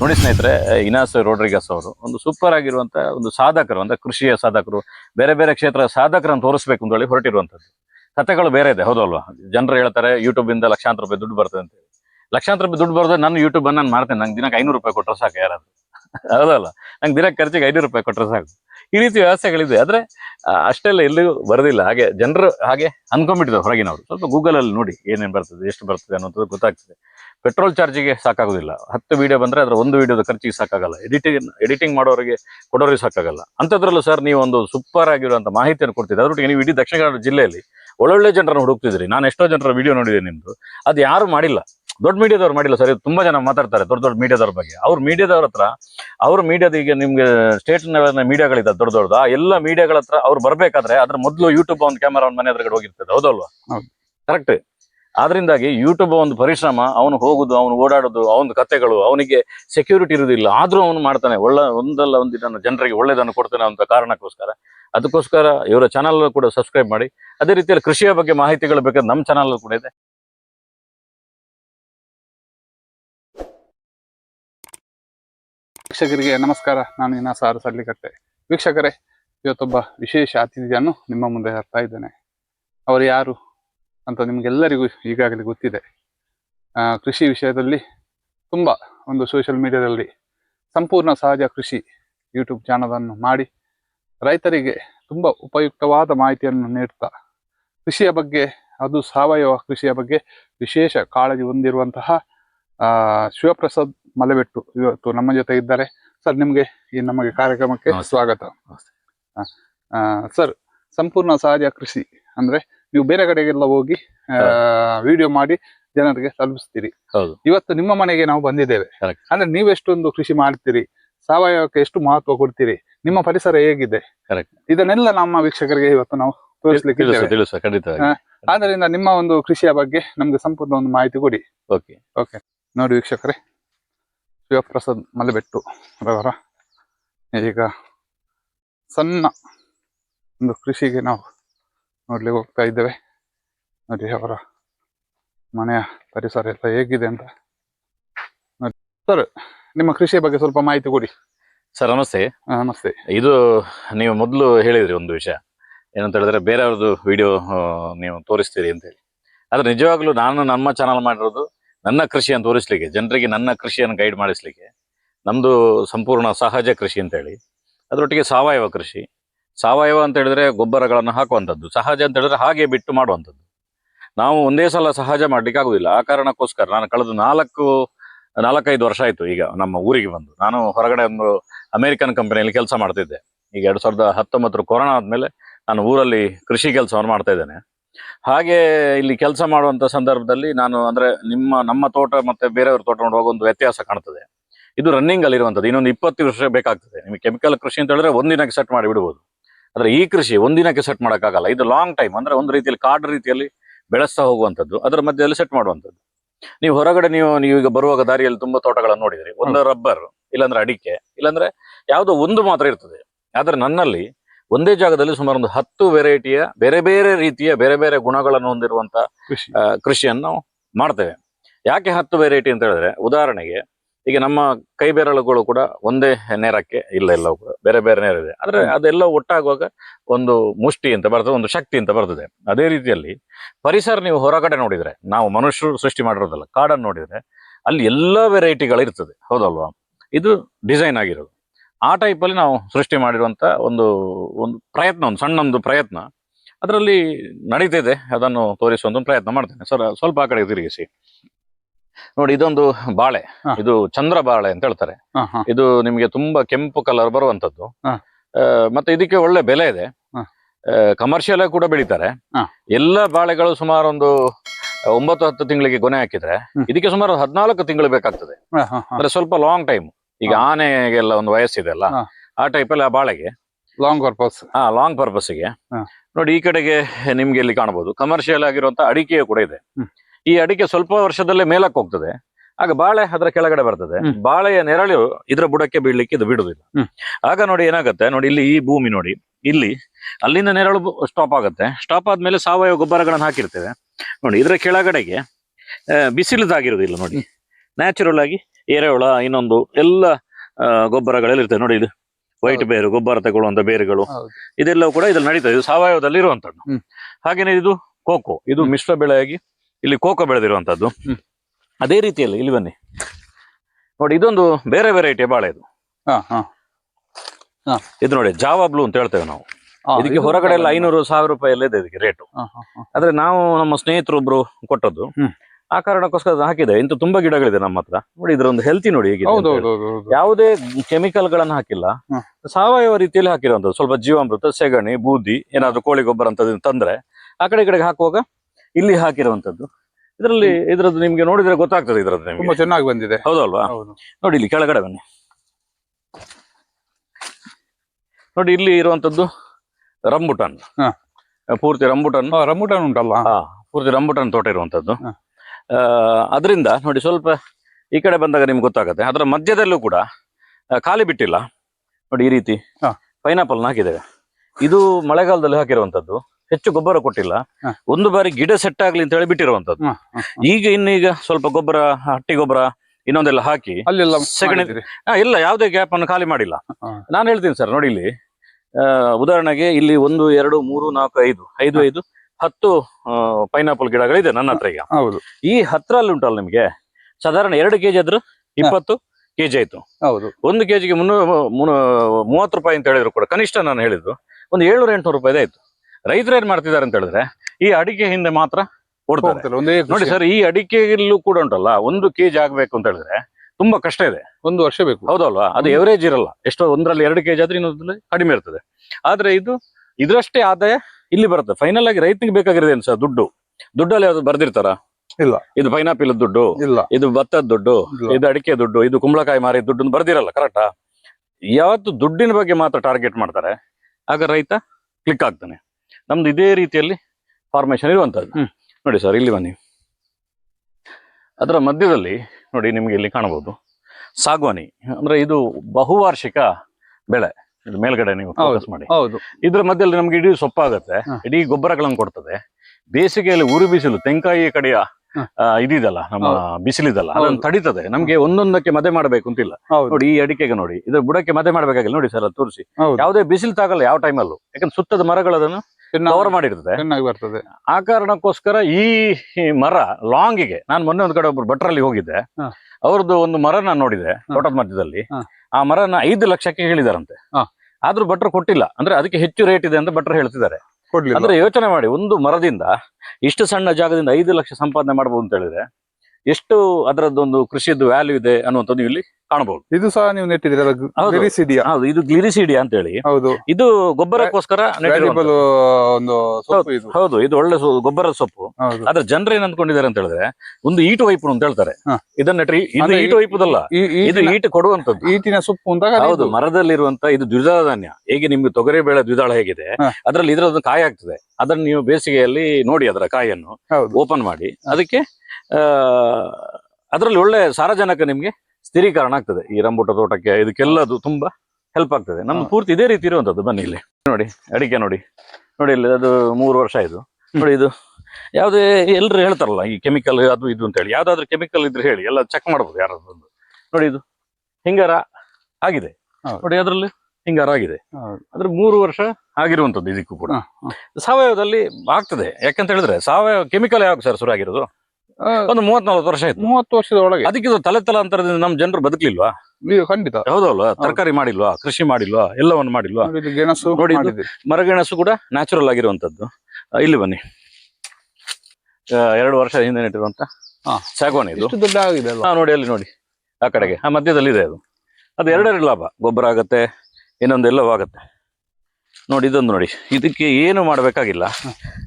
ನೋಡಿ ಸ್ನೇಹಿತರೆ, ಇನಾಸ್ ರೋಡ್ರಿಗಸ್ ಅವರು ಒಂದು ಸೂಪರ್ ಆಗಿರುವಂತ ಒಂದು ಸಾಧಕರು, ಅಂದ್ರೆ ಕೃಷಿಯ ಸಾಧಕರು, ಬೇರೆ ಬೇರೆ ಕ್ಷೇತ್ರ ಸಾಧಕರನ್ನು ತೋರಿಸಬೇಕು ಅಂತ ಹೇಳಿ ಹೊರಟಿರುವಂತದ್ದು. ಕಥೆಗಳು ಬೇರೆ ಇದೆ ಹೌದಲ್ವಾ ಜನರು ಹೇಳ್ತಾರೆ ಯೂಟ್ಯೂಬ್ ಇಂದ ಲಕ್ಷಾಂತರ ರೂಪಾಯಿ ದುಡ್ಡು ಬರ್ತದೆ ಅಂತ ಹೇಳಿ. ಲಕ್ಷಾಂತರ ರೂಪಾಯಿ ದುಡ್ಡು ಬರೋದು ನಾನು ಯೂಟ್ಯೂಬ್ ನಾನು ಮಾಡ್ತೇನೆ, ನಂಗೆ ದಿನಕ್ಕೆ ಐನೂರು ರೂಪಾಯಿ ಕೊಟ್ಟರೆ ಸಾಕು ಯಾರಾದ್ರು. ಹೌದಲ್ಲ ನಂಗೆ ದಿನಕ್ಕೆ ಖರ್ಚಿಗೆ ಐನೂರು ರೂಪಾಯಿ ಕೊಟ್ಟರೆ ಸಾಕು. ಈ ರೀತಿ ವ್ಯವಸ್ಥೆಗಳಿದೆ, ಆದ್ರೆ ಅಷ್ಟೆಲ್ಲ ಎಲ್ಲಿಗೂ ಬರೋದಿಲ್ಲ. ಹಾಗೆ, ಜನರು ಹಾಗೆ ಅಂದ್ಕೊಂಡ್ಬಿಟ್ಟಿದ್ದಾರೆ ಹೊರಗಿನವರು. ಸ್ವಲ್ಪ ಗೂಗಲ್ ಅಲ್ಲಿ ನೋಡಿ ಏನೇನು ಬರ್ತದೆ, ಎಷ್ಟು ಬರ್ತದೆ ಅನ್ನೋದು ಗೊತ್ತಾಗ್ತದೆ. ಪೆಟ್ರೋಲ್ ಚಾರ್ಜಿಗೆ ಸಾಕಾಗೋದಿಲ್ಲ. ಹತ್ತು ವಿಡಿಯೋ ಬಂದ್ರೆ ಅದರ ಒಂದು ವಿಡಿಯೋದ ಖರ್ಚಿಗೆ ಸಾಕಾಗಲ್ಲ. ಎಡಿಟಿಂಗ್ ಎಡಿಟಿಂಗ್ ಮಾಡೋರಿಗೆ ಕೊಡೋರಿಗೆ ಸಾಕಾಗಲ್ಲ. ಅಂಥದ್ರಲ್ಲೂ ಸರ್ ನೀವು ಒಂದು ಸೂಪರ್ ಆಗಿರುವಂಥ ಮಾಹಿತಿಯನ್ನು ಕೊಡ್ತಿದ್ದೆ ಅದರೊಟ್ಟಿಗೆ ನೀವು ಇಡೀ ದಕ್ಷಿಣ ಕನ್ನಡ ಜಿಲ್ಲೆಯಲ್ಲಿ ಒಳ್ಳೊಳ್ಳೆ ಜನರನ್ನು ಹುಡುಕ್ತಿದ್ರಿ. ನಾನು ಎಷ್ಟೋ ಜನರ ವಿಡಿಯೋ ನೋಡಿದೆ ನಿಮ್ಮದು ಅದು ಯಾರು ಮಾಡಿಲ್ಲ. ದೊಡ್ಡ ಮೀಡಿಯಾದವ್ರು ಮಾಡಿಲ್ಲ ಸರ್ ತುಂಬ ಜನ ಮಾತಾಡ್ತಾರೆ ದೊಡ್ಡ ದೊಡ್ಡ ಮೀಡಿಯಾದವ್ರ ಬಗ್ಗೆ. ಅವ್ರ ಮೀಡಿಯಾದವ್ರ ಹತ್ರ ಅವ್ರ ಮೀಡಿಯಾದ ಈಗ ನಿಮಗೆ ಸ್ಟೇಟ್ ಮೀಡಿಯಾಗಳಿದ್ದ ದೊಡ್ಡ ದೊಡ್ಡದು. ಆ ಎಲ್ಲ ಮೀಡಿಯಾಗಳ ಹತ್ರ ಅವ್ರು ಬರಬೇಕಾದ್ರೆ ಅದ್ರ ಮೊದಲು ಯೂಟ್ಯೂಬ್ ಒಂದು ಕ್ಯಾಮರಾ ಒಂದು ಮನೆ ಎದುರುಗಡೆ ಹೋಗಿರ್ತದೆ. ಹೌದಲ್ವಾ? ಹೌದು. ಕರೆಕ್ಟ್ ಆದ್ರಿಂದಾಗಿ ಯೂಟ್ಯೂಬ್ ಒಂದು ಪರಿಶ್ರಮ, ಅವನು ಹೋಗುದು, ಅವನು ಓಡಾಡೋದು, ಅವನ ಕತೆಗಳು, ಅವನಿಗೆ ಸೆಕ್ಯೂರಿಟಿ ಇರುವುದಿಲ್ಲ ಆದ್ರೂ ಅವನು ಮಾಡ್ತಾನೆ. ಒಳ್ಳೆ ಒಂದಲ್ಲ ಒಂದಿನ ಜನರಿಗೆ ಒಳ್ಳೇದನ್ನು ಕೊಡ್ತಾನೆ ಅಂತ ಕಾರಣಕ್ಕೋಸ್ಕರ. ಅದಕ್ಕೋಸ್ಕರ ಇವರ ಚಾನಲ್ ಕೂಡ ಸಬ್ಸ್ಕ್ರೈಬ್ ಮಾಡಿ. ಅದೇ ರೀತಿಯಲ್ಲಿ ಕೃಷಿಯ ಬಗ್ಗೆ ಮಾಹಿತಿಗಳು ಬೇಕಾದ್ರೆ ನಮ್ಮ ಚಾನಲ್ ಕೂಡ ಇದೆ. ವೀಕ್ಷಕರಿಗೆ ನಮಸ್ಕಾರ. ನಾನು ಇನ್ನ ಸಾರು ಸಲ್ಲಿಕಟ್ಟೆ. ವೀಕ್ಷಕರೇ, ಇವತ್ತೊಬ್ಬ ವಿಶೇಷ ಅತಿಥಿಯನ್ನು ನಿಮ್ಮ ಮುಂದೆ ಹರ್ತಾ ಇದ್ದೇನೆ. ಅವರು ಯಾರು? ಅಂತ ನಿಮಗೆಲ್ಲರಿಗೂ ಈಗಾಗಲೇ ಗೊತ್ತಿದೆ. ಕೃಷಿ ವಿಷಯದಲ್ಲಿ ತುಂಬ ಒಂದು ಸೋಷಿಯಲ್ ಮೀಡಿಯಾದಲ್ಲಿ ಸಂಪೂರ್ಣ ಸಹಜ ಕೃಷಿ ಯೂಟ್ಯೂಬ್ ಚಾನಲನ್ನು ಮಾಡಿ ರೈತರಿಗೆ ತುಂಬ ಉಪಯುಕ್ತವಾದ ಮಾಹಿತಿಯನ್ನು ನೀಡ್ತಾ ಕೃಷಿಯ ಬಗ್ಗೆ ಅದು ಸಾವಯವ ಕೃಷಿಯ ಬಗ್ಗೆ ವಿಶೇಷ ಕಾಳಜಿ ಹೊಂದಿರುವಂತಹ ಶಿವಪ್ರಸಾದ್ ಮಲೆಬೆಟ್ಟು ಇವತ್ತು ನಮ್ಮ ಜೊತೆ ಇದ್ದಾರೆ. ಸರ್ ನಿಮಗೆ ಈ ನಮಗೆ ಕಾರ್ಯಕ್ರಮಕ್ಕೆ ಸ್ವಾಗತ. ಸರ್ ಸಂಪೂರ್ಣ ಸಹಜ ಕೃಷಿ ಅಂದ್ರೆ ನೀವು ಬೇರೆ ಕಡೆಗೆಲ್ಲ ಹೋಗಿ ವಿಡಿಯೋ ಮಾಡಿ ಜನರಿಗೆ ತಲುಪಿಸ್ತೀರಿ. ಹೌದು. ಇವತ್ತು ನಿಮ್ಮ ಮನೆಗೆ ನಾವು ಬಂದಿದ್ದೇವೆ. ಅಂದ್ರೆ ನೀವು ಎಷ್ಟೊಂದು ಕೃಷಿ ಮಾಡ್ತೀರಿ ಸಾವಯವಕ್ಕೆ ಎಷ್ಟು ಮಹತ್ವ ಕೊಡ್ತೀರಿ ನಿಮ್ಮ ಪರಿಸರ ಹೇಗಿದೆ. ಇದನ್ನೆಲ್ಲ ನಮ್ಮ ವೀಕ್ಷಕರಿಗೆ ಇವತ್ತು ನಾವು ತೋರಿಸ್ಲಿಕ್ಕೆ ನಿಮ್ಮ ಒಂದು ಕೃಷಿಯ ಬಗ್ಗೆ ನಮ್ಗೆ ಸಂಪೂರ್ಣ ಒಂದು ಮಾಹಿತಿ ಕೊಡಿ. ಓಕೆ ನೋಡಿ ವೀಕ್ಷಕರೇ ಶಿವಪ್ರಸಾದ್ ಮಲೆಬೆಟ್ಟು ರವರ ಈಗ ಸಣ್ಣ ಒಂದು ಕೃಷಿಗೆ ನಾವು ನೋಡ್ಲಿಕ್ಕೆ ಹೋಗ್ತಾ ಇದ್ದೇವೆ. ನೋಡಿ ಅವರ ಮನೆಯ ಪರಿಸರ ಎಲ್ಲ ಹೇಗಿದೆ ಅಂತ. ನೋಡಿ ಸರ್ ನಿಮ್ಮ ಕೃಷಿಯ ಬಗ್ಗೆ ಸ್ವಲ್ಪ ಮಾಹಿತಿ ಕೊಡಿ. ಸರ್ ನಮಸ್ತೆ. ನಮಸ್ತೆ. ಇದು ನೀವು ಮೊದಲು ಹೇಳಿದ್ರಿ ಒಂದು ವಿಷಯ. ಏನಂತ ಹೇಳಿದ್ರೆ ಬೇರೆಯವ್ರದ್ದು ವಿಡಿಯೋ ನೀವು ತೋರಿಸ್ತೀರಿ ಅಂತ ಹೇಳಿ. ಆದ್ರೆ ನಿಜವಾಗ್ಲೂ ನಾನು ನಮ್ಮ ಚಾನಲ್ ಮಾಡಿರೋದು ನನ್ನ ಕೃಷಿಯನ್ನು ತೋರಿಸ್ಲಿಕ್ಕೆ ಜನರಿಗೆ ನನ್ನ ಕೃಷಿಯನ್ನು ಗೈಡ್ ಮಾಡಿಸ್ಲಿಕ್ಕೆ. ನಮ್ದು ಸಂಪೂರ್ಣ ಸಹಜ ಕೃಷಿ ಅಂತ ಹೇಳಿ. ಅದರೊಟ್ಟಿಗೆ ಸಾವಯವ ಕೃಷಿ ಸಾವಯವ ಅಂತ ಹೇಳಿದ್ರೆ ಗೊಬ್ಬರಗಳನ್ನು ಹಾಕುವಂಥದ್ದು. ಸಹಜ ಅಂತ ಹೇಳಿದ್ರೆ ಹಾಗೆ ಬಿಟ್ಟು ಮಾಡುವಂಥದ್ದು. ನಾವು ಒಂದೇ ಸಲ ಸಹಜ ಮಾಡ್ಲಿಕ್ಕೆ ಆಗುದಿಲ್ಲ. ಆ ಕಾರಣಕ್ಕೋಸ್ಕರ ನಾನು ಕಳೆದ ನಾಲ್ಕು, ನಾಲ್ಕೈದು ವರ್ಷ ಆಯ್ತು ಈಗ ನಮ್ಮ ಊರಿಗೆ ಬಂದು. ನಾನು ಹೊರಗಡೆ ಒಂದು ಅಮೇರಿಕನ್ ಕಂಪನಿಯಲ್ಲಿ ಕೆಲಸ ಮಾಡ್ತಿದ್ದೆ. ಈಗ ಎರಡು ಸಾವಿರದ ಹತ್ತೊಂಬತ್ತರ ಕೊರೋನಾ ಆದ್ಮೇಲೆ ನಾನು ಊರಲ್ಲಿ ಕೃಷಿ ಕೆಲಸವನ್ನು ಮಾಡ್ತಾ ಇದ್ದೇನೆ. ಹಾಗೆ ಇಲ್ಲಿ ಕೆಲಸ ಮಾಡುವಂತ ಸಂದರ್ಭದಲ್ಲಿ ನಾನು ಅಂದ್ರೆ ನಿಮ್ಮ, ನಮ್ಮ ತೋಟ ಮತ್ತೆ ಬೇರೆಯವ್ರ ತೋಟ ನೋಡುವಾಗ ಒಂದು ವ್ಯತ್ಯಾಸ ಕಾಣ್ತದೆ. ಇದು ರನ್ನಿಂಗ್ ಅಲ್ಲಿ ಇರುವಂತದ್ದು ಇನ್ನೊಂದು ಇಪ್ಪತ್ತು ವರ್ಷ ಬೇಕಾಗ್ತದೆ. ನಿಮಗೆ ಕೆಮಿಕಲ್ ಕೃಷಿ ಅಂತ ಹೇಳಿದ್ರೆ ಒಂದಿನಕ್ಕೆ ಸೆಟ್ ಮಾಡಿ ಬಿಡ್ಬೋದು. ಆದ್ರೆ ಈ ಕೃಷಿ ಒಂದಿನಕ್ಕೆ ಸೆಟ್ ಮಾಡೋಕ್ಕಾಗಲ್ಲ. ಇದು ಲಾಂಗ್ ಟೈಮ್ ಅಂದ್ರೆ ಒಂದು ರೀತಿಯಲ್ಲಿ ಕಾಡು ರೀತಿಯಲ್ಲಿ ಬೆಳೆಸ್ತಾ ಹೋಗುವಂಥದ್ದು. ಅದರ ಮಧ್ಯದಲ್ಲಿ ಸೆಟ್ ಮಾಡುವಂಥದ್ದು. ನೀವು ಹೊರಗಡೆ ನೀವು ನೀವು ಈಗ ಬರುವಾಗ ದಾರಿಯಲ್ಲಿ ತುಂಬಾ ತೋಟಗಳನ್ನು ನೋಡಿದ್ರಿ. ಒಂದು ರಬ್ಬರ್ ಇಲ್ಲಾಂದ್ರೆ ಅಡಿಕೆ ಇಲ್ಲಾಂದ್ರೆ ಯಾವುದೋ ಒಂದು ಮಾತ್ರ ಇರ್ತದೆ. ಆದ್ರೆ ನನ್ನಲ್ಲಿ ಒಂದೇ ಜಾಗದಲ್ಲಿ ಸುಮಾರು ಒಂದು ಹತ್ತು ವೆರೈಟಿಯ ಬೇರೆ ಬೇರೆ ರೀತಿಯ ಬೇರೆ ಬೇರೆ ಗುಣಗಳನ್ನು ಹೊಂದಿರುವಂತಹ ಕೃಷಿಯನ್ನು ನಾವು ಮಾಡ್ತೇವೆ. ಯಾಕೆ ಹತ್ತು ವೆರೈಟಿ ಅಂತ ಹೇಳಿದ್ರೆ ಉದಾಹರಣೆಗೆ ಈಗ ನಮ್ಮ ಕೈ ಬೆರಳುಗಳು ಕೂಡ ಒಂದೇ ನೇರಕ್ಕೆ ಇಲ್ಲ ಎಲ್ಲವೂ ಕೂಡ ಬೇರೆ ಬೇರೆ ನೇರ ಇದೆ. ಆದರೆ ಅದೆಲ್ಲ ಒಟ್ಟಾಗುವಾಗ ಒಂದು ಮುಷ್ಟಿ ಅಂತ ಬರ್ತದೆ ಒಂದು ಶಕ್ತಿ ಅಂತ ಬರ್ತದೆ. ಅದೇ ರೀತಿಯಲ್ಲಿ ಪರಿಸರ ನೀವು ಹೊರಗಡೆ ನೋಡಿದ್ರೆ ನಾವು ಮನುಷ್ಯರು ಸೃಷ್ಟಿ ಮಾಡಿರೋದಲ್ಲ ಕಾಡನ್ನು ನೋಡಿದ್ರೆ ಅಲ್ಲಿ ಎಲ್ಲ ವೆರೈಟಿಗಳು ಇರ್ತದೆ ಹೌದಲ್ವಾ? ಇದು ಡಿಸೈನ್ ಆಗಿರೋದು. ಆ ಟೈಪಲ್ಲಿ ನಾವು ಸೃಷ್ಟಿ ಮಾಡಿರುವಂತ ಒಂದು ಒಂದು ಪ್ರಯತ್ನ ಒಂದು ಸಣ್ಣ ಒಂದು ಪ್ರಯತ್ನ. ಅದರಲ್ಲಿ ನಡೀತಿದೆ ಅದನ್ನು ತೋರಿಸುವಂತ ಒಂದು ಪ್ರಯತ್ನ ಮಾಡ್ತೇನೆ. ಸರ್ ಸ್ವಲ್ಪ ಆ ಕಡೆ ತಿರುಗಿಸಿ. ನೋಡಿ ಇದೊಂದು ಬಾಳೆ. ಇದು ಚಂದ್ರ ಬಾಳೆ ಅಂತ ಹೇಳ್ತಾರೆ. ಇದು ನಿಮಗೆ ತುಂಬಾ ಕೆಂಪು ಕಲರ್ ಬರುವಂತದ್ದು ಮತ್ತೆ ಇದಕ್ಕೆ ಒಳ್ಳೆ ಬೆಲೆ ಇದೆ. ಕಮರ್ಷಿಯಲ್ ಆಗಿ ಕೂಡ ಬೆಳಿತಾರೆ. ಎಲ್ಲ ಬಾಳೆಗಳು ಸುಮಾರು ಒಂದು ಒಂಬತ್ತು ಹತ್ತು ತಿಂಗಳಿಗೆ ಗೊನೆ ಹಾಕಿದ್ರೆ ಇದಕ್ಕೆ ಸುಮಾರು ಹದಿನಾಲ್ಕು ತಿಂಗಳು ಬೇಕಾಗ್ತದೆ. ಅಂದ್ರೆ ಸ್ವಲ್ಪ ಲಾಂಗ್ ಟೈಮ್ ಈಗ. ಆನೆಗೆಲ್ಲ ಒಂದು ವಯಸ್ಸಿದೆ ಅಲ್ಲ. ಆ ಆ ಅಲ್ಲಿ ಆ ಬಾಳೆಗೆ. ಲಾಂಗ್ ಪರ್ಪಸ್ ಹಾ ಲಾಂಗ್ ಪರ್ಪಸ್ಗೆ. ನೋಡಿ ಈ ಕಡೆಗೆ ನಿಮ್ಗೆ ಇಲ್ಲಿ ಕಾಣಬಹುದು. ಕಮರ್ಷಿಯಲ್ ಆಗಿರುವಂತ ಅಡಿಕೆ ಕೂಡ ಇದೆ. ಈ ಅಡಿಕೆ ಸ್ವಲ್ಪ ವರ್ಷದಲ್ಲೇ ಮೇಲಕ್ಕೆ ಹೋಗ್ತದೆ. ಆಗ ಬಾಳೆ ಅದರ ಕೆಳಗಡೆ ಬರ್ತದೆ. ಬಾಳೆಯ ನೆರಳು ಇದರ ಬುಡಕ್ಕೆ ಬೀಳ್ಲಿಕ್ಕೆ ಇದು ಬಿಡುದಿಲ್ಲ. ಆಗ ನೋಡಿ ಏನಾಗುತ್ತೆ ನೋಡಿ ಇಲ್ಲಿ ಈ ಭೂಮಿ ನೋಡಿ ಇಲ್ಲಿ ಅಲ್ಲಿಂದ ನೆರಳು ಸ್ಟಾಪ್ ಆಗುತ್ತೆ. ಸ್ಟಾಪ್ ಆದ್ಮೇಲೆ ಸಾವಯವ ಗೊಬ್ಬರಗಳನ್ನು ಹಾಕಿರ್ತೇವೆ. ನೋಡಿ ಇದರ ಕೆಳಗಡೆಗೆ ಬಿಸಿಲದಾಗಿರೋದಿಲ್ಲ ನೋಡಿ. ನ್ಯಾಚುರಲ್ ಆಗಿ ಎರೆಹುಳ ಇನ್ನೊಂದು ಎಲ್ಲ ಗೊಬ್ಬರಗಳೆಲ್ಲ ಇರ್ತದೆ. ನೋಡಿ ಇದು ವೈಟ್ ಬೇರು ಗೊಬ್ಬರ ತಗೊಳ್ಳುವಂತ ಬೇರುಗಳು. ಇದೆಲ್ಲವೂ ಕೂಡ ಇದ್ರಲ್ಲಿ ನಡೀತದೆ. ಇದು ಸಾವಯವದಲ್ಲಿ ಇರುವಂತದ್ದು. ಹಾಗೇನೆ ಇದು ಕೋಕೋ. ಇದು ಮಿಶ್ರ ಬೆಳೆಯಾಗಿ ಇಲ್ಲಿ ಕೋಕೋ ಬೆಳೆದಿರುವಂತದ್ದು ಅದೇ ರೀತಿಯಲ್ಲಿ ಇಲ್ಲಿ ಬನ್ನಿ. ನೋಡಿ ಇದೊಂದು ಬೇರೆ ವೆರೈಟಿ ಬಾಳೆ ಇದು. ಇದು ನೋಡಿ ಜಾವಾ ಬ್ಲೂ ಅಂತ ಹೇಳ್ತೇವೆ ನಾವು. ಇದಕ್ಕೆ ಹೊರಗಡೆ ಎಲ್ಲ. ಐನೂರು ಸಾವಿರ ರೂಪಾಯಿ ಎಲ್ಲ ಇದೆ ಇದಕ್ಕೆ ರೇಟು. ಆದ್ರೆ ನಾವು ನಮ್ಮ ಸ್ನೇಹಿತರು ಒಬ್ರು ಕೊಟ್ಟದ್ದು. ಆ ಕಾರಣಕ್ಕೋಸ್ಕರ ಹಾಕಿದೆ ಇಂತ ತುಂಬಾ ಗಿಡಗಳಿದೆ ನಮ್ಮ ಹತ್ರ. ನೋಡಿ ಇದ್ರ ಒಂದು ಹೆಲ್ತಿ ನೋಡಿ ಹೇಗೆ ಯಾವುದೇ ಕೆಮಿಕಲ್ ಗಳನ್ನ ಹಾಕಿಲ್ಲ. ಸಾವಯವ ರೀತಿಯಲ್ಲಿ ಹಾಕಿರುವಂತದ್ದು. ಸ್ವಲ್ಪ ಜೀವಾಮೃತ ಸೆಗಣಿ ಬೂದಿ ಏನಾದ್ರು ಕೋಳಿ ಗೊಬ್ಬರ ಅಂತ ತಂದ್ರೆ ಆ ಕಡೆ ಈ ಕಡೆಗೆ ಹಾಕುವಾಗ ಇಲ್ಲಿ ಹಾಕಿರುವಂತದ್ದು. ಇದರಲ್ಲಿ ಇದ್ರದ್ದು ನಿಮ್ಗೆ ನೋಡಿದ್ರೆ ಗೊತ್ತಾಗ್ತದೆ ಇದ್ರದ್ದು ತುಂಬಾ ಚೆನ್ನಾಗಿ ಬಂದಿದೆ. ಹೌದಲ್ವಾ? ಹೌದು. ನೋಡಿ ಇಲ್ಲಿ ಕೆಳಗಡೆ ಬನ್ನಿ. ನೋಡಿ ಇಲ್ಲಿ ಇರುವಂತದ್ದು ರಂಬುಟನ್. ಹಾ. ಪೂರ್ತಿ ರಂಬುಟನ್. ರಂಬುಟನ್ ಉಂಟಲ್ಲ? ಪೂರ್ತಿ ರಂಬುಟನ್ ತೋಟ ಇರುವಂತದ್ದು. ಅದರಿಂದ ನೋಡಿ ಸ್ವಲ್ಪ ಈ ಕಡೆ ಬಂದಾಗ ನಿಮ್ಗೆ ಗೊತ್ತಾಗುತ್ತೆ. ಅದರ ಮಧ್ಯದಲ್ಲೂ ಕೂಡ ಖಾಲಿ ಬಿಟ್ಟಿಲ್ಲ. ನೋಡಿ ಈ ರೀತಿ ಹಾ. ಪೈನಾಪಲ್ ಹಾಕಿದ್ದೇವೆ. ಇದು ಮಳೆಗಾಲದಲ್ಲಿ ಹಾಕಿರುವಂತದ್ದು. ಹೆಚ್ಚು ಗೊಬ್ಬರ ಕೊಟ್ಟಿಲ್ಲ. ಒಂದು ಬಾರಿ ಗಿಡ ಸೆಟ್ ಆಗ್ಲಿ ಅಂತ ಹೇಳಿ ಬಿಟ್ಟಿರುವಂತದ್ದು. ಈಗ ಇನ್ನೀಗ ಸ್ವಲ್ಪ ಗೊಬ್ಬರ ಹಟ್ಟಿ ಗೊಬ್ಬರ ಇನ್ನೊಂದೆಲ್ಲ ಹಾಕಿ ಅಲ್ಲೆಲ್ಲ ಸೆಗಣಿ- ಇಲ್ಲ ಯಾವುದೇ ಗ್ಯಾಪ್ ಅನ್ನು ಖಾಲಿ ಮಾಡಿಲ್ಲ. ನಾನು ಹೇಳ್ತೀನಿ ಸರ್ ನೋಡಿ ಇಲ್ಲಿ. ಉದಾಹರಣೆಗೆ ಇಲ್ಲಿ ಒಂದು ಎರಡು ಮೂರು ನಾಲ್ಕು ಐದು ಐದು ಐದು ಹತ್ತು ಪೈನಾಪಲ್ ಗಿಡಗಳಿದೆ ನನ್ನ ಹತ್ರ ಈಗ. ಹೌದು. ಈ ಹತ್ತರಲ್ಲಿ ಉಂಟಲ್ಲ ನಿಮ್ಗೆ? ಸಾಧಾರಣ ಎರಡು ಕೆಜಿ ಆದ್ರೂ ಇಪ್ಪತ್ತು ಕೆಜಿ ಆಯ್ತು. ಹೌದು. ಒಂದು ಕೆಜಿಗೆ ಮುನ್ನೂರು ಮೂವತ್ತು ರೂಪಾಯಿ ಅಂತ ಹೇಳಿದ್ರು ಕೂಡ ಕನಿಷ್ಠ ನಾನು ಹೇಳಿದ್ರು ಒಂದು ಏಳ್ನೂರ ಎಂಟುನೂರು ರೂಪಾಯಿ ಆಯ್ತು. ರೈತರು ಏನ್ ಮಾಡ್ತಿದ್ದಾರೆ ಅಂತ ಹೇಳಿದ್ರೆ ಈ ಅಡಿಕೆ ಹಿಂದೆ ಮಾತ್ರ ಓಡ್ತಾರೆ. ನೋಡಿ ಸರ್ ಈ ಅಡಿಕೆಯಲ್ಲೂ ಕೂಡ ಉಂಟಲ್ಲ ಒಂದು ಕೆಜಿ ಆಗ್ಬೇಕು ಅಂತ ಹೇಳಿದ್ರೆ ತುಂಬಾ ಕಷ್ಟ ಇದೆ. ಒಂದು ವರ್ಷ ಬೇಕು. ಹೌದಲ್ವಾ? ಅದು. ಎವರೇಜ್ ಇರಲ್ಲ. ಎಷ್ಟೋ ಒಂದರಲ್ಲಿ ಎರಡು ಕೆಜಿ ಆದ್ರೆ ಇನ್ನೊಂದ್ರಲ್ಲಿ ಕಡಿಮೆ ಇರ್ತದೆ. ಆದ್ರೆ ಇದು ಇದರಷ್ಟೇ ಆದಾಯ ಇಲ್ಲಿ ಬರುತ್ತೆ. ಫೈನಲ್ ಆಗಿ ರೈತನಿಗೆ ಬೇಕಾಗಿರೋದು ಏನು ಸರ್? ದುಡ್ಡು. ದುಡ್ಡಲ್ಲಿ ಯಾವ್ದು ಬರ್ದಿರ್ತಾರ? ಇಲ್ಲ. ಇದು ಪೈನಾಪಿಲ್ ದುಡ್ಡು ಇಲ್ಲ. ಇದು ಭತ್ತದ ದುಡ್ಡು ಇದು ಅಡಿಕೆ ದುಡ್ಡು ಇದು ಕುಂಬಳಕಾಯಿ ಮಾರಿ ದುಡ್ಡು ಬರ್ದಿರಲ್ಲ ಕರೆಕ್ಟಾ ಯಾವತ್ತು ದುಡ್ಡಿನ ಬಗ್ಗೆ ಮಾತ್ರ ಟಾರ್ಗೆಟ್ ಮಾಡ್ತಾರೆ ಆಗ ರೈತ ಕ್ಲಿಕ್ ಆಗ್ತಾನೆ. ನಮ್ದು ಇದೇ ರೀತಿಯಲ್ಲಿ ಫಾರ್ಮೇಶನ್ ಇರುವಂತದ್ದು. ನೋಡಿ ಸರ್ ಇಲ್ಲಿ ಬನ್ನಿ. ಅದರ ಮಧ್ಯದಲ್ಲಿ ನೋಡಿ ನಿಮ್ಗೆ ಇಲ್ಲಿ ಕಾಣಬಹುದು. ಸಾಗುವಾನಿ ಅಂದ್ರೆ ಇದು ಬಹುವಾರ್ಷಿಕ ಬೆಳೆ. ಇದು ಮೇಲ್ಗಡೆ ನೀವು ಫೋಕಸ್ ಮಾಡಿ. ಹೌದು. ಇದ್ರ ಮಧ್ಯದಲ್ಲಿ ನಮ್ಗೆ ಇಡೀ ಸೊಪ್ಪಾಗತ್ತೆ. ಇಡೀ ಗೊಬ್ಬರಗಳನ್ನು ಕೊಡ್ತದೆ. ಬೇಸಿಗೆಯಲ್ಲಿ ಉರು ಬಿಸಿಲು ತೆಂಕಾಯಿ ಕಡೆಯ ಇದಿದಲ್ಲ ನಮ್ಮ ಬಿಸಿಲಿದಲ್ಲ ಅದನ್ನು. ತಡಿತದೆ. ನಮ್ಗೆ ಒಂದೊಂದಕ್ಕೆ ಮದೆ ಮಾಡಬೇಕು ಅಂತಿಲ್ಲ ನೋಡಿ ಈ ಅಡಿಕೆಗೆ ನೋಡಿ ಇದ್ರ ಬುಡಕ್ಕೆ ಮದೆ ಮಾಡಬೇಕಾಗಿಲ್ಲ. ನೋಡಿ ಸರ್ ತೋರಿಸಿ. ಹೌದು. ಯಾವುದೇ ಬಿಸಿಲು ತಾಗಲ್ಲ ಯಾವ ಟೈಮಲ್ಲೂ ಯಾಕಂದ್ರೆ ಸುತ್ತದ ಮರಗಳದನ್ನು ಕವರ್ ಮಾಡಿರ್ತದೆ. ಚೆನ್ನಾಗಿ ಬರ್ತದೆ. ಆ ಕಾರಣಕ್ಕೋಸ್ಕರ ಈ ಮರ ಲಾಂಗಿಗೆ ನಾನು ಮೊನ್ನೆ ಒಂದು ಕಡೆ ಒಬ್ರು ಭಟ್ರಲ್ಲಿ ಹೋಗಿದ್ದೆ. ಅವ್ರದ್ದು ಒಂದು ಮರ ನಾನು ನೋಡಿದೆ ತೋಟದ ಮಧ್ಯದಲ್ಲಿ. ಆ ಮರನ ಐದು ಲಕ್ಷಕ್ಕೆ ಹೇಳಿದಾರಂತೆ. ಆದ್ರೂ ಭಟ್ರು ಕೊಟ್ಟಿಲ್ಲ. ಅಂದ್ರೆ ಅದಕ್ಕೆ ಹೆಚ್ಚು ರೇಟ್ ಇದೆ ಅಂತ ಭಟ್ರು ಹೇಳ್ತಿದ್ದಾರೆ. ಅಂದ್ರೆ ಯೋಚನೆ ಮಾಡಿ ಒಂದು ಮರದಿಂದ ಇಷ್ಟು ಸಣ್ಣ ಜಾಗದಿಂದ ಐದು ಲಕ್ಷ ಸಂಪಾದನೆ ಮಾಡಬಹುದು ಅಂತ ಹೇಳಿದ್ರೆ ಎಷ್ಟು ಅದರದ್ದೊಂದು ಕೃಷಿಯದ್ದು ವ್ಯಾಲ್ಯೂ ಇದೆ ಅನ್ನುವಂಥದ್ದು ಇಲ್ಲಿ ಕಾಣಬಹುದು. ಇದು ಸಹ ನೀವು ನೆಟ್ಟಿದ್ದೀರಲ್ಲ ಹೌದು. ಗ್ಲಿರಿಸಿಡಿಯಾ ಹೌದು ಇದು ಗ್ಲಿರಿಸಿಡಿಯಾ ಅಂತ ಹೇಳಿ ಹೌದು. ಇದು ಗೊಬ್ಬರಕ್ಕೋಸ್ಕರ ನೆಟ್ಟಿರುವಂಥದ್ದು. ವ್ಯಾಲ್ಯೂಬಲ್ ಒಂದು ಸೊಪ್ಪು ಇದು. ಹೌದು ಇದು ಒಳ್ಳೆ ಸೊ- ಗೊಬ್ಬರದ ಸೊಪ್ಪು. ಹೌದು. ಆದ್ರೆ ಜನರು ಏನ್ ಅಂದ್ಕೊಂಡಿದ್ದಾರೆ ಅಂತ ಹೇಳಿದ್ರೆ ಒಂದು ಈಟು ವೈಪು ಅಂತ ಹೇಳ್ತಾರೆ. ಹ. ಇದನ್ನ ನೆಟ್ರಿ ಇದು ಅಂದ್ರೆ ಈಟು ವೈಪುದಲ್ಲ. ಈ- ಈ ಇದು ಈಟು ಕೊಡುವಂತದ್ದು ಈಟಿನ ಸೊಪ್ಪು ಅಂತ ಹೌದು ಕರೀದು. ಮರದಲ್ಲಿರುವಂತ ಇದು ದ್ವಿದಳ ಧಾನ್ಯ. ಹೇಗೆ ನಿಮ್ಗೆ ತೊಗರಿ ಬೇಳೆ ದ್ವಿದಳ ಹೇಗಿದೆ ಅದ್ರಲ್ಲಿ ಇದ್ರದ್ದು ಕಾಯಿ ಆಗ್ತದೆ. ಅದನ್ನ ನೀವು ಬೇಸಿಗೆಯಲ್ಲಿ ನೋಡಿ ಅದರ ಕಾಯಿಯನ್ನು ಹೌದು. ಓಪನ್ ಮಾಡಿ ಅದಕ್ಕೆ ಅದರಲ್ಲಿ ಒಳ್ಳೆ ಸಾರಜನಕ ನಿಮಗೆ ಸ್ಥಿರೀಕರಣ ಆಗ್ತದೆ. ಈ ರಂಬೂಟ ತೋಟಕ್ಕೆ ಇದಕ್ಕೆಲ್ಲದು ತುಂಬಾ ಹೆಲ್ಪ್ ಆಗ್ತದೆ. ನಮ್ಮ ಪೂರ್ತಿ ಇದೇ ರೀತಿ ಇರುವಂತದ್ದು ಬನ್ನಿ ಇಲ್ಲಿ. ನೋಡಿ ಅಡಿಕೆ ನೋಡಿ. ನೋಡಿ ಇಲ್ಲಿ ಅದು ಮೂರು ವರ್ಷ ಇದು ನೋಡಿ ಇದು ಯಾವುದೇ ಎಲ್ಲರೂ ಹೇಳ್ತಾರಲ್ಲ ಈ ಕೆಮಿಕಲ್ ಅದು ಇದು ಅಂತ ಹೇಳಿ ಯಾವ್ದಾದ್ರು ಕೆಮಿಕಲ್ ಇದ್ರೆ ಹೇಳಿ ಎಲ್ಲ ಚೆಕ್ ಮಾಡ್ಬೋದು ಯಾರಾದ್ರೂ ನೋಡಿ ಇದು ಹಿಂಗಾರ ಆಗಿದೆ. ನೋಡಿ ಅದರಲ್ಲಿ ಹಿಂಗಾರ ಆಗಿದೆ. ಅಂದ್ರೆ ಮೂರು ವರ್ಷ ಆಗಿರುವಂತದ್ದು ಇದಕ್ಕೂ ಕೂಡ. ಸಾವಯವದಲ್ಲಿ ಆಗ್ತದೆ. ಯಾಕಂತ ಹೇಳಿದ್ರೆ ಸಾವಯವ ಕೆಮಿಕಲ್ ಯಾವಾಗ ಸರ್ ಶುರು ಆಗಿರೋದು? ಒಂದು ಮೂವತ್ ನಲ್ವತ್ತು ವರ್ಷ ಆಯ್ತು. ಮೂವತ್ತು ವರ್ಷದ ಒಳಗೆ. ಅದಕ್ಕೆ ಇದು ತಲೆ ತಲಾಂತರದಿಂದ ನಮ್ಮ ಜನರು ಬದುಕಲಿಲ್ವಾ? ಖಂಡಿತ. ಹೌದಲ್ವಾ? ತರಕಾರಿ ಮಾಡಿಲ್ವಾ? ಕೃಷಿ ಮಾಡಿಲ್ವಾ? ಎಲ್ಲವನ್ನು ಮಾಡಿಲ್ವಾ? ಗೆಣಸು ನೋಡಿ ಮರಗೆಣಸು ಕೂಡ ನ್ಯಾಚುರಲ್ ಆಗಿರುವಂತದ್ದು ಇಲ್ಲಿ ಬನ್ನಿ. ಎರಡು ವರ್ಷ ಹಿಂದೆ ನೆಟ್ಟಿರುವಂತ ಸಾಗುವಾನಿ ಇದು. ದೊಡ್ಡ ಆಗಿದೆ ಹಾ ನೋಡಿ ಅಲ್ಲಿ ನೋಡಿ. ಆ ಕಡೆಗೆ ಆ ಮಧ್ಯದಲ್ಲಿ ಇದೆ ಅದು. ಅದು ಎರಡೆರಡು ಲಾಭ. ಗೊಬ್ಬರ ಆಗತ್ತೆ ಇನ್ನೊಂದು ಎಲ್ಲವೂ ಆಗತ್ತೆ. ನೋಡಿ ಇದೊಂದು ನೋಡಿ. ಇದಕ್ಕೆ ಏನು ಮಾಡಬೇಕಾಗಿಲ್ಲ.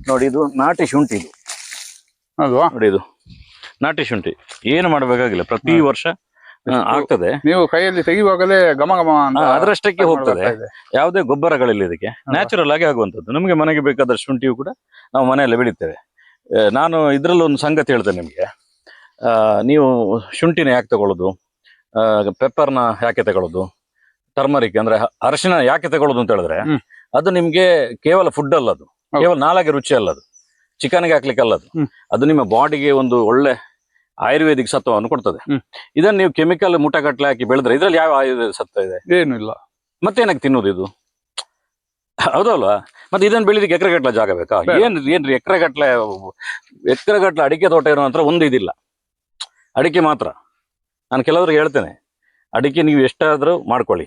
ನೋಡಿ ಇದು ನಾಟಿ ಶುಂಠಿ ಇದು. ನೋಡಿ ಇದು. ನಾಟಿ ಶುಂಠಿ. ಏನು ಮಾಡಬೇಕಾಗಿಲ್ಲ. ಪ್ರತಿ ವರ್ಷ ಆಗ್ತದೆ. ನೀವು ಕೈಯಲ್ಲಿ ತೆಗೆಯುವಾಗಲೇ ಗಮ ಗಮ ಅದರಷ್ಟಕ್ಕೆ ಹೋಗ್ತದೆ. ಯಾವುದೇ ಗೊಬ್ಬರಗಳಿಲ್ಲ ಇದಕ್ಕೆ. ನ್ಯಾಚುರಲ್ ಆಗಿ ಆಗುವಂಥದ್ದು. ನಮಗೆ ಮನೆಗೆ ಬೇಕಾದ ಶುಂಠಿಯು ಕೂಡ ನಾವು ಮನೆಯಲ್ಲೇ ಬೆಳಿತೇವೆ. ನಾನು ಇದರಲ್ಲಿ ಒಂದು ಸಂಗತಿ ಹೇಳ್ತೇನೆ ನಿಮಗೆ. ನೀವು ಶುಂಠಿನ ಯಾಕೆ ತಗೊಳ್ಳೋದು? ಪೆಪ್ಪರ್ನ ಯಾಕೆ ತಗೊಳ್ಳೋದು? ಟರ್ಮರಿಕ್ ಅಂದ್ರೆ ಅರಶಿನ ಯಾಕೆ ತಗೊಳ್ಳೋದು ಅಂತ ಹೇಳಿದ್ರೆ ಅದು ನಿಮಗೆ ಕೇವಲ ಫುಡ್ ಅಲ್ಲ ಅದು. ಕೇವಲ ನಾಲಾಗೆ ರುಚಿ ಅಲ್ಲ ಅದು. ಚಿಕನ್ಗೆ ಹಾಕ್ಲಿಕ್ಕೆ ಅಲ್ಲ ಅದು. ಅದು ನಿಮ್ಮ ಬಾಡಿಗೆ ಒಂದು ಒಳ್ಳೆ ಆಯುರ್ವೇದಿಕ್ ಸತ್ವವನ್ನು ಕೊಡ್ತದೆ. ಇದನ್ನ ನೀವು ಕೆಮಿಕಲ್ ಮುಟಗಟ್ಲೆ ಹಾಕಿ ಬೆಳೆದ್ರೆ ಇದ್ರಲ್ಲಿ ಯಾವ ಆಯುರ್ವೇದ ಸತ್ವ ಇದೆ? ಏನು ಇಲ್ಲ. ಮತ್ತೇನಕ್ಕೆ ತಿನ್ನೋದು ಇದು? ಹೌದಲ್ವಾ? ಮತ್ತೆ ಇದನ್ನ ಬೆಳಿಲಿಕ್ಕೆ ಎಕರೆಗಟ್ಲೆ ಜಾಗ ಬೇಕಾ. ಏನ್ ಏನ್ರಿ ಎಕರೆಗಟ್ಲೆ ಎಕರೆಗಟ್ಲೆ ಅಡಿಕೆ ತೋಟ ಇರೋ ಹತ್ರ ಒಂದು ಇದಿಲ್ಲ. ಅಡಿಕೆ ಮಾತ್ರ. ನಾನು ಕೆಲವರಿಗೆ ಹೇಳ್ತೇನೆ. ಅಡಿಕೆ ನೀವು ಎಷ್ಟಾದ್ರೂ ಮಾಡ್ಕೊಳ್ಳಿ.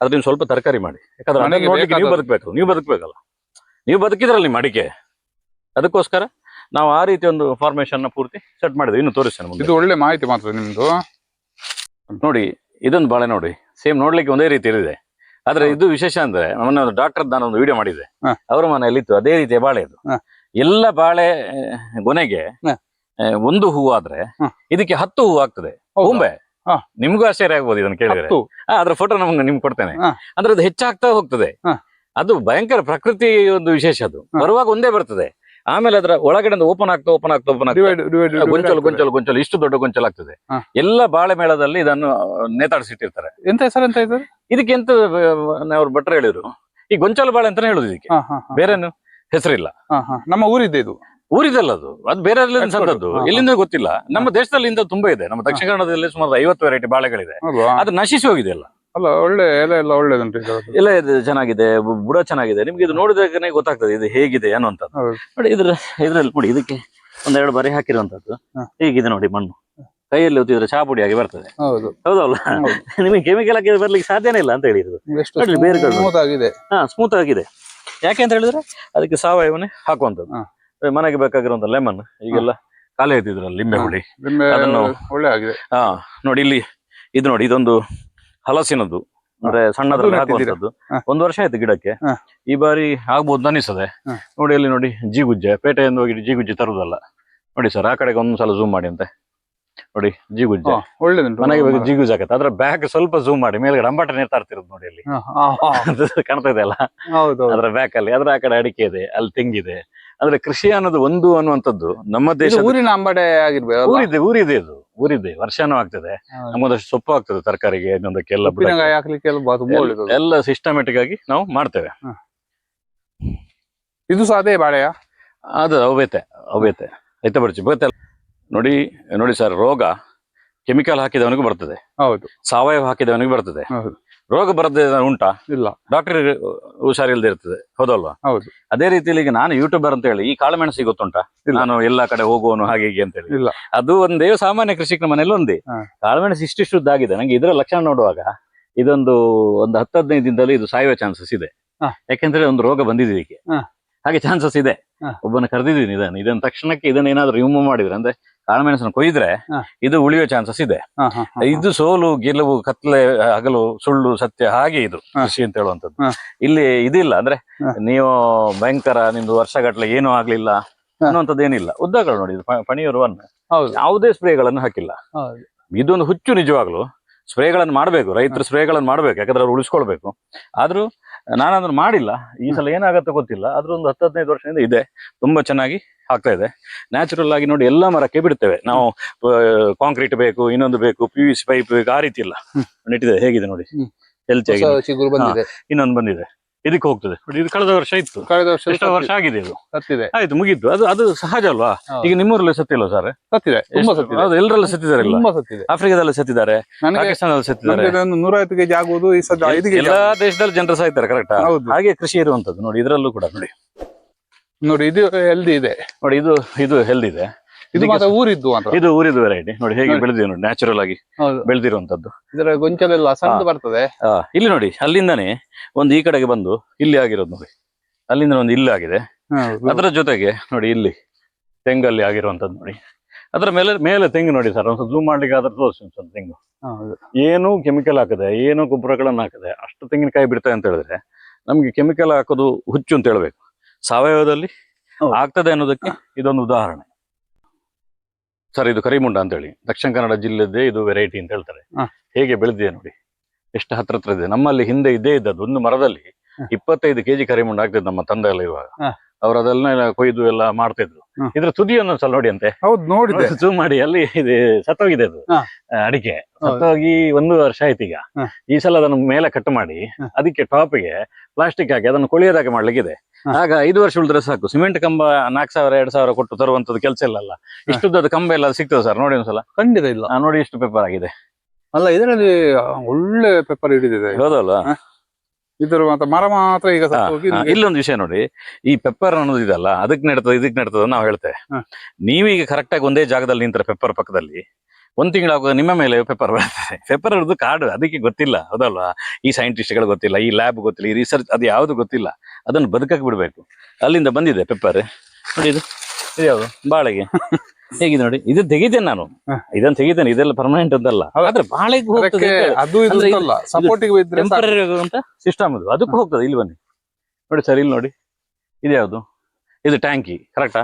ಅದ್ರ ನೀವು ಸ್ವಲ್ಪ ತರಕಾರಿ ಮಾಡಿ. ಯಾಕಂದ್ರೆ ನೀವು. ಬದುಕಬೇಕು. ನೀವು ಬದುಕಬೇಕಲ್ಲ. ನೀವು ಬದುಕಿದ್ರಲ್ಲ ನಿಮ್ಮ ಅಡಿಕೆ. ಅದಕ್ಕೋಸ್ಕರ ನಾವು ಆ ರೀತಿ ಒಂದು ಫಾರ್ಮೇಶನ್ನ ಪೂರ್ತಿ ಸೆಟ್ ಮಾಡಿದ್ವಿ. ಇನ್ನು ತೋರಿಸ್ತೇನೆ ಮುಂದೆ. ಇದು ಒಳ್ಳೆ ಮಾಹಿತಿ ಮಾತ್ರ ನಿಮ್ದು. ನೋಡಿ ಇದೊಂದು ಬಾಳೆ ನೋಡಿ. ಸೇಮ್ ನೋಡ್ಲಿಕ್ಕೆ ಒಂದೇ ರೀತಿ ಇದೆ ಆದ್ರೆ ಇದು ವಿಶೇಷ ಅಂದ್ರೆ ಮೊನ್ನೆ ಒಂದು ಡಾಕ್ಟರ್ ನಾನು ಒಂದು ವಿಡಿಯೋ ಮಾಡಿದ್ದೆ. ಅವ್ರ ಮನೆಯಲ್ಲಿ ಇತ್ತು ಅದೇ ರೀತಿಯ ಬಾಳೆ ಇದು. ಎಲ್ಲ ಬಾಳೆ ಗೊನೆಗೆ ಒಂದು ಹೂವು ಆದ್ರೆ ಇದಕ್ಕೆ ಹತ್ತು ಹೂವು ಆಗ್ತದೆ. ಹ. ನಿಮ್ಗೂ ಆಶ್ಚರ್ಯ ಆಗ್ಬೋದು ಇದನ್ನ ಕೇಳಿದ್ರೆ. ಅದ್ರ ಫೋಟೋ ನಮ್ಗೆ ನಿಮ್ಗೆ ಕೊಡ್ತೇನೆ. ಅಂದ್ರೆ ಅದು ಹೆಚ್ಚಾಗ್ತಾ ಹೋಗ್ತದೆ. ಅದು ಭಯಂಕರ ಪ್ರಕೃತಿ ಒಂದು ವಿಶೇಷ ಅದು. ಬರುವಾಗ ಒಂದೇ ಬರ್ತದೆ. ಆಮೇಲೆ ಅದರ ಒಳಗಡೆ ಓಪನ್ ಆಗ್ತಾ ಓಪನ್ ಆಗ್ತಾ ಓಪನ್ ಆಗ್ತಾ. ಗೊಂಚಲು ಗೊಂಚಲು ಗೊಂಚಲು ಇಷ್ಟು ದೊಡ್ಡ ಗೊಂಚಲು ಆಗ್ತದೆ. ಎಲ್ಲ ಬಾಳೆ ಮೇಳದಲ್ಲಿ ಇದನ್ನು ನೇತಾಡಿಸಿಟ್ಟಿರ್ತಾರೆ. ಎಂತ ಹೆಸರು ಎಂತ ಇದು? ಇದಕ್ಕೆ ಎಂತ ಅವ್ರು ಭಟ್ರು ಹೇಳಿದ್ರು. ಈ ಗೊಂಚಲು ಬಾಳೆ ಅಂತಾನೆ ಹೇಳುದು ಇದಕ್ಕೆ. ಬೇರೆನು? ಹೆಸರಿಲ್ಲ. ನಮ್ಮ ಊರಿದ್ದೆ ಇದು. ಊರಿದಲ್ಲ ಅದು. ಅದು ಬೇರೆ. ಸಂದದ್ದು. ಎಲ್ಲಿಂದ ಗೊತ್ತಿಲ್ಲ. ನಮ್ಮ ದೇಶದಲ್ಲಿ ಇಂದ ತುಂಬಾ ಇದೆ. ನಮ್ಮ ದಕ್ಷಿಣ ಕನ್ನಡದಲ್ಲಿ ಸುಮಾರು ಐವತ್ತು ವೆರೈಟಿ ಬಾಳೆಗಳಿದೆ. ಅದು ನಶಿಸಿ ಹೋಗಿದೆ ಅಲ್ಲ ಅಲ್ಲ ಒಳ್ಳೆ ಎಲೆ ಎಲ್ಲ ಒಳ್ಳೇದುಂಟು ಇದರದ್ದು. ಎಲ್ಲ ಇದು ಚೆನ್ನಾಗಿದೆ ಬು- ಬುಡ ಚೆನ್ನಾಗಿದೆ ನಿಮ್ಗೆ ಇದು ನೋಡಿದಾಗನೇ ಗೊತ್ತಾಗ್ತದೆ ಇದು ಹೇಗಿದೆ ಏನೋ ಹೌದು. ನೋಡಿ ಇದ್ರ ಇದ್ರಲ್ಲಿ ನೋಡಿ ಇದಕ್ಕೆ ಒಂದೆರಡು ಬಾರಿ ಹಾಕಿರುವಂತದ್ದು ಹ. ಹೀಗಿದೆ ನೋಡಿ ಮಣ್ಣು ಕೈಯಲ್ಲಿ ಒತ್ತಿದ್ರೆ ಚಾ ಆಗಿ ಬರ್ತದೆ ಹೌದು ಹೌದಲ್ಲ ಹೌದು. ನಿಮಗೆ ಕೆಮಿಕಲ್ ಹಾಕಿ ಬರ್ಲಿಕ್ಕೆ ಸಾಧ್ಯನೇ ಇಲ್ಲ ಅಂತ ಹೇಳಿದ್ರು ಎಷ್ಟು. ಸ್ಮೂತ್ ಆಗಿದೆ ಹಾ ಸ್ಮೂತ್ ಆಗಿದೆ ಯಾಕೆ ಅಂತ ಹೇಳಿದ್ರೆ ಅದಕ್ಕೆ ಸಾವಯವನೇ ಹಾಕುವಂತದ್ದು ಹಾ. ಮನೆಗೆ ಬೇಕಾಗಿರುವಂತ ಲೆಮನ್ ಈಗೆಲ್ಲ ಖಾಲಿ ಇದ್ರಲ್ಲಿ ಲಿಂಬೆ. ಹುಳಿ ನಿಮ್ಮೆ ಅದನ್ನು- ಒಳ್ಳೆ ಆಗಿದೆ ಹಾ ನೋಡಿ ಇಲ್ಲಿ ಇದು ನೋಡಿ ಇದೊಂದು ಹಲಸಿನದ್ದು ಅಂದ್ರೆ ಸಣ್ಣದ್ರಲ್ಲಿ ಅದು ನೆಟ್ಟಿದ್ದೀರಾ? ಹಾಕುವಂಥದ್ದು ಹಾ. ಒಂದು ವರ್ಷ ಆಯ್ತು ಗಿಡಕ್ಕೆ. ಈ ಬಾರಿ ಆಗ್ಬಹುದು ಅನಿಸ್ತದೆ ನೋಡಿ ಅಲ್ಲಿ ನೋಡಿ ಜಿಗುಜ್ಜೆ. ಪೇಟೆಯಿಂದ ಹೋಗಿ ಜಿಗುಜ್ಜೆ ತರುದಲ್ಲ ನೋಡಿ ಸರ್ ಆ ಕಡೆಗೆ ಒಂದ್ಸಲ ಝೂಮ್ ಮಾಡಿ ಅಂತೆ. ನೋಡಿ ಜಿಗುಜ್ಜೆ. ಒಳ್ಳೇದು ನನಗೆ ಮನೆಗೆ ಬೇಕು ಜಿಗುಜ್ ಆಗತ್ತೆ ಅದ್ರ ಬ್ಯಾಕ್ ಸ್ವಲ್ಪ ಝೂಮ್ ಮಾಡಿ. ಮೇಲ್ಗಡೆ ಅಂಬಾಟ ನೇತಾ ಇರ್ತಿರೋದು ನೋಡಿ ಅಲ್ಲಿ. ಕಾಣ್ತಾ ಇದೆ ಅಲ್ಲ. ಅದ್ರ ಬ್ಯಾಕ್ ಅಲ್ಲಿ. ಅದ್ರ ಆ ಕಡೆ ಅಡಿಕೆ ಇದೆ ಅಲ್ಲಿ ತೆಂಗಿದೆ. ಅಂದ್ರೆ ಕೃಷಿ ಅನ್ನೋದು ಒಂದು ಅನ್ನುವಂಥದ್ದು. ನಮ್ಮ ದೇಶ ಊರಿನ ಅಂಬಾಡೆ ಆಗಿರ್ಬೇಕು ಊರಿದೆ ಊರಿದೆ ಇದು. ಊರಿದೆ ವರ್ಷನೂ ಆಗ್ತದೆ. ನಮ್ಮದಷ್ಟು ಸೊಪ್ಪು ಆಗ್ತದೆ ತರಕಾರಿಗೆ ಇನ್ನೊಂದಕ್ಕೆಲ್ಲ ಬುಡಕ್ಕೆ. ಉಪ್ಪಿನಕಾಯಿ ಹಾಕ್ಲಿಕ್ಕೆ ಎಲ್ಲ ಬಾ- ತುಂಬಾ ಒಳ್ಳೇದು ಅದು. ಎಲ್ಲ ಸಿಸ್ಟಮೆಟಿಕ್ ಆಗಿ ನಾವು ಮಾಡ್ತೇವೆ. ಇದು ಸಹ ಅದೇ ಬಾಳೆಯ? ಅದು ಅವೇತೆ ಅವೇತೆ ಆಯ್ತಾ ಬರ್ಚಿ ಬರುತ್ತೆ. ನೋಡಿ ನೋಡಿ ಸರ್ ರೋಗ ಕೆಮಿಕಲ್ ಹಾಕಿದವನಿಗೂ ಬರ್ತದೆ. ಹೌದು. ಸಾವಯವ ಹಾಕಿದವನಿಗೆ ಬರ್ತದೆ. ಹೌದು. ರೋಗ ಬರದೇ ಉಂಟಾ? ಇಲ್ಲ. ಡಾಕ್ಟರ್ ಹುಷಾರಿಲ್ಲದೆ ಇರ್ತದೆ. ಹೌದಲ್ವಾ? ಹೌದು. ಅದೇ ರೀತಿಯಲ್ಲಿ ಈಗ ನಾನು ಯೂಟ್ಯೂಬರ್ ಅಂತ ಹೇಳಿ ಈ ಕಾಳುಮೆಣಸಿಗೆ ಗೊತ್ತುಂಟಾ? ನಾನು ಎಲ್ಲಾ ಕಡೆ ಹೋಗುವನು ಹಾಗೆ ಹೀಗೆ ಅಂತ ಹೇಳಿ. ಇಲ್ಲ. ಅದು ಒಂದೇ ಸಾಮಾನ್ಯ ಕೃಷಿಕನ ಮನೆಯಲ್ಲಿ ಒಂದೇ. ಕಾಳುಮೆಣಸು ಶುದ್ಧ ಆಗಿದೆ. ನಂಗೆ ಇದರ ಲಕ್ಷಣ ನೋಡುವಾಗ ಇದೊಂದು ಒಂದು ಹತ್ತು ಹದಿನೈದು ದಿನದಲ್ಲಿ ಇದು ಸಾಯುವ ಚಾನ್ಸಸ್ ಇದೆ. ಯಾಕೆಂದ್ರೆ ಒಂದು ರೋಗ ಬಂದಿದೆ ಇದಕ್ಕೆ. ಹಾಗೆ ಚಾನ್ಸಸ್ ಇದೆ. ಒಬ್ಬನ ಕರೆದಿದ್ದೀನಿ ಇದನ್ನು. ಇದನ್ನ ತಕ್ಷಣಕ್ಕೆ ಇದನ್ನ ಏನಾದ್ರು ರಿಮೂವ್ ಮಾಡಿದ್ರೆ ಅಂದ್ರೆ ಕಾಳುಮೆಣಸನ್ನು ಕೊಯ್ದ್ರೆ ಇದು ಉಳಿಯೋ ಚಾನ್ಸಸ್ ಇದೆ. ಇದು ಸೋಲು ಗೆಲುವು ಕತ್ಲೆ ಹಗಲು ಸುಳ್ಳು ಸತ್ಯ ಹಾಗೆ ಇದು. ಕೃಷಿ ಅಂತ ಹೇಳುವಂಥದ್ದು. ಹಾ. ಇಲ್ಲಿ ಇದಿಲ್ಲ ಅಂದ್ರೆ ನೀವು ಭಯಂಕರ ನಿಮ್ದು ವರ್ಷಗಟ್ಟಲೆ ಏನೂ ಆಗ್ಲಿಲ್ಲ. ಅನ್ನುವಂಥದ್ದು ಏನಿಲ್ಲ. ಉದ್ದಗಳು ನೋಡಿ ಪಣಿಯೂರು ಒನ್ ಯಾವುದೇ ಸ್ಪ್ರೇಗಳನ್ನು ಹಾಕಿಲ್ಲ. ಇದೊಂದು ಹುಚ್ಚು ನಿಜವಾಗ್ಲು ಸ್ಪ್ರೇಗಳನ್ನು ಮಾಡಬೇಕು ರೈತರು ಸ್ಪ್ರೇಗಳನ್ನು ಮಾಡಬೇಕು ಯಾಕಂದ್ರೆ ಅವ್ರು ಉಳಿಸ್ಕೊಳ್ಬೇಕು. ಆದ್ರೂ ನಾನು ಅದನ್ನ ಮಾಡಿಲ್ಲ. ಈ ಸಲ ಏನಾಗತ್ತೆ ಗೊತ್ತಿಲ್ಲ. ಆದ್ರೂ ಒಂದು ಹತ್ತು ಹದಿನೈದು ವರ್ಷದಿಂದ ಇದೆ. ತುಂಬಾ ಚೆನ್ನಾಗಿ ಆಗ್ತಾ ಇದೆ. ನ್ಯಾಚುರಲ್ ಆಗಿ ನೋಡಿ ಎಲ್ಲ ಮರಕ್ಕೆ ಬಿಡ್ತೇವೆ. ನಾವು ಕಾಂಕ್ರೀಟ್ ಬೇಕು ಇನ್ನೊಂದು ಬೇಕು ಪಿ ವಿ ಸಿ ಪೈಪ್ ಬೇಕು ಆ ರೀತಿ ಇಲ್ಲ ಇಟ್ಟಿದೆ ನೆಟ್ಟಿದೆ ಹೇಗಿದೆ ನೋಡಿ? ಹೆಲ್ತ್ ಇನ್ನೊಂದು ಬಂದಿದೆ. ಇದಕ್ಕೆ ಹೋಗ್ತದೆ. ಇದು ಕಳೆದ ವರ್ಷ ಇತ್ತು. ಕಳೆದ ವರ್ಷ ಎಷ್ಟೋ ವರ್ಷ ಆಗಿದೆ ಇದು. ಸತ್ತಿದೆ. ಆಯ್ತು ಮುಗಿತು. ಅದು ಅದು ಸಹಜ ಅಲ್ವಾ? ಈಗ ನಿಮ್ಮೂರಲ್ಲಿ ಸತ್ತಿಲ್ಲ ಸರ್? ಸತ್ತಿದೆ. ತುಂಬಾ ಸತ್ತಿದೆ. ಹೌದು ಎಲ್ಲರಲ್ಲ ಸತ್ತಿದ್ದಾರೆ ತುಂಬಾ ಸತ್ತಿದೆ. ಆಫ್ರಿಕಾದಲ್ಲಿ ಸತ್ತಿದ್ದಾರೆ ಪಾಕಿಸ್ತಾನದಲ್ಲಿ ಸತ್ತಿದ್ದಾರೆ. ನೂರೈವತ್ತು ಕೆಜಿ ಆಗುವುದು ಈ ಸದ್ಯ ಎಲ್ಲಾ ದೇಶದಲ್ಲಿ ಜನರು ಸಾಯ್ತಾರೆ ಕರೆಕ್ಟ್ ಹೌದು. ಹಾಗೆ ಕೃಷಿ ಇರುವಂತದ್ದು ನೋಡಿ ಇದರಲ್ಲೂ ಕೂಡ ನೋಡಿ. ನೋಡಿ ಇದು ಹೆಲ್ದಿ ಇದೆ. ನೋಡಿ ಇದು ಇದು ಹೆಲ್ದಿ ಇದೆ. ಇದು ಮಾತ್ರ ಊರಿದ್ದು ಮಾತ್ರ. ಇದು ಊರಿದ್ದು ವೆರೈಟಿ ನೋಡಿ ಹೇಗೆ. ಬೆಳೆದಿದೆ ನೋಡಿ ನ್ಯಾಚುರಲ್ ಆಗಿ ಹೌದು. ಬೆಳೆದಿರುವಂತದ್ದು. ಇದರ ಗೊಂಚಲೆಲ್ಲ ಸಣ್ಣ ಬರ್ತದೆ. ಇಲ್ಲಿ ನೋಡಿ ಅಲ್ಲಿಂದನೇ ಒಂದು ಈ ಕಡೆಗೆ ಬಂದು ಇಲ್ಲಿ ಆಗಿರೋದು ನೋಡಿ. ಅಲ್ಲಿಂದ ಒಂದು ಇಲ್ಲಿ ಆಗಿದೆ. ಅದರ ಜೊತೆಗೆ ನೋಡಿ ಇಲ್ಲಿ ತೆಂಗಲ್ಲಿ ಆಗಿರುವಂತದ್ದು ನೋಡಿ. ಅದರ ಮೇಲೆ ಮೇಲೆ ತೆಂಗು ನೋಡಿ ಸರ್ ಒಂದು ಝೂಮ್ ಮಾಡ್ಲಿಕ್ಕೆ ಆದ್ರೆ ತೋರಿಸಿ ಸರ್ ತೆಂಗು. ಏನು ಕೆಮಿಕಲ್ ಹಾಕದೆ ಏನು ಗೊಬ್ಬರಗಳನ್ನ ಹಾಕದೆ ಅಷ್ಟು ತೆಂಗಿನಕಾಯಿ ಬಿಡ್ತದೆ ಅಂತ ಹೇಳಿದ್ರೆ ನಮ್ಗೆ ಕೆಮಿಕಲ್ ಹಾಕೋದು ಹುಚ್ಚು ಅಂತ ಹೇಳ್ಬೇಕು. ಸಾವಯವದಲ್ಲಿ. ಆಗ್ತದೆ ಅನ್ನೋದಕ್ಕೆ ಇದೊಂದು ಉದಾಹರಣೆ. ಸರ್ ಇದು ಕರಿಮುಂಡ ಅಂತ ಹೇಳಿ ದಕ್ಷಿಣ ಕನ್ನಡ ಜಿಲ್ಲೆದೇ ಇದು ವೆರೈಟಿ ಅಂತ ಹೇಳ್ತಾರೆ. ಹೇಗೆ ಬೆಳೆದಿದೆ ನೋಡಿ. ಎಷ್ಟು ಹತ್ರ ಹತ್ರ ಇದೆ. ನಮ್ಮಲ್ಲಿ ಹಿಂದೆ ಇದ್ದೇ ಇದ್ದದ್ದು ಒಂದು ಮರದಲ್ಲಿ. ಇಪ್ಪತ್ತೈದು ಕೆಜಿ ಕರಿಮುಂಡ ಆಗ್ತದೆ ನಮ್ಮ ತಂದೆ ಎಲ್ಲ ಇರುವಾಗ ಹ. ಅವ್ರು ಅದೆಲ್ಲ ಕೊಯ್ದು ಎಲ್ಲ ಮಾಡ್ತಿದ್ರು. ಇದ್ರು ಇದ್ರ ತುದಿ ಒಂದೊಂದ್ಸಲ ನೋಡಿ ಅಂತೆ. ಹೌದು ನೋಡಿದೆ ಜೂಮ್ ಮಾಡಿ ಅಲ್ಲಿ ಇದು ಸತ್ತೋಗಿದೆ ಅದು. ಅಡಿಕೆ. ಸತ್ತೋಗಿ ಒಂದು ವರ್ಷ ಆಯ್ತು ಈಗ. ಈ ಸಲ ಅದನ್ನು ಮೇಲೆ ಕಟ್ ಮಾಡಿ. ಅದಕ್ಕೆ ಟಾಪಿಗೆ ಪ್ಲಾಸ್ಟಿಕ್ ಹಾಕಿ ಅದನ್ನು ಕೊಳಿಯೋದಾಗೆ ಮಾಡ್ಲಿಕ್ಕಿದೆ. ಆಗ ಐದು ವರ್ಷ ಉಳಿದ್ರೆ ಸಾಕು. ಸಿಮೆಂಟ್ ಕಂಬ ನಾಲ್ಕು ಸಾವಿರ ಎರಡ್ ಸಾವಿರ ಕೊಟ್ಟು ತರುವಂತದ್ದು ಕೆಲಸ ಇಲ್ಲ ಅಲ್ಲ. ಅದು ಕಂಬ ಎಲ್ಲ ಸಿಗ್ತದೆ ಸರ್ ನೋಡಿ ಒಂದ್ಸಲ. ಖಂಡಿತ ಇಲ್ಲ. ನೋಡಿ ಇಷ್ಟು ಪೇಪರ್ ಆಗಿದೆ. ಅಲ್ಲ ಇದರಲ್ಲಿ ಒಳ್ಳೆ ಪೇಪರ್ ಹಿಡಿದಿದೆ. ಹೌದಲ್ವಾ? ಇದ್ರ ಮಾತ್ರ ಮರ ಮಾತ್ರ ಈಗ ಹಾ, ಸತ್ತು ಹೋಗಿ ಹಾ, ಇಲ್ಲೊಂದು. ವಿಷಯ ನೋಡಿ ಈ ಪೆಪ್ಪರ್ ಅನ್ನೋದು ಇದಲ್ಲ ಅದಕ್ಕೆ ನೆಡ್ತದೆ ಇದಕ್ಕೆ ನೆಡ್ತದೆ ನಾವು ಹೇಳ್ತೇವೆ. ಹಾ. ನೀವೀಗ ಕರೆಕ್ಟ್ ಆಗಿ ಒಂದೇ ಜಾಗದಲ್ಲಿ ನಿಂತರೆ ಪೆಪ್ಪರ್ ಪಕ್ಕದಲ್ಲಿ ಒಂದ್ ತಿಂಗಳಾಗುವಾಗ ನಿಮ್ಮ ಮೇಲೆ ಪೆಪ್ಪರ್ ಬರ್ತದೆ ಪೆಪ್ಪರ್ ಇರೋದು ಕಾಡು ಅದಕ್ಕೆ ಗೊತ್ತಿಲ್ಲ ಹೌದಲ್ವಾ ಈ ಸೈಂಟಿಸ್ಟ್ಗಳು ಗೊತ್ತಿಲ್ಲ ಈ ಲ್ಯಾಬ್ ಗೊತ್ತಿಲ್ಲ ಈ ರಿಸರ್ಚ್ ಅದು ಯಾವುದು ಗೊತ್ತಿಲ್ಲ. ಅದನ್ನು ಬದುಕಕ್ಕೆ ಬಿಡಬೇಕು. ಅಲ್ಲಿಂದ ಬಂದಿದೆ ಪೆಪ್ಪರ್ ನೋಡಿ ಇದು ಇದು ಯಾವುದು? ಬಾಳೆಗೆ. ಹೇಗಿದೆ ನೋಡಿ ಇದು ತೆಗಿತೇನೆ ನಾನು. ಇದನ್ನ ತೆಗಿತೇನೆ ಇದೆಲ್ಲ ಪರ್ಮನೆಂಟ್ ಅಂತಲ್ಲ. ಆದ್ರೆ ಬಾಳೆಗೆ ಹೋಗ್ತದೆ ಅದು. ಟೆಂಪರರಿ ಅಂತ? ಸಿಸ್ಟಮ್ ಅದು. ಅದಕ್ಕೂ ಹೋಗ್ತದೆ. ಇಲ್ಲಿ ಬನ್ನಿ. ನೋಡಿ ಸರ್ ಇಲ್ಲಿ ನೋಡಿ. ಇದು ಯಾವ್ದು? ಇದು ಟ್ಯಾಂಕಿ ಕರೆಕ್ಟಾ.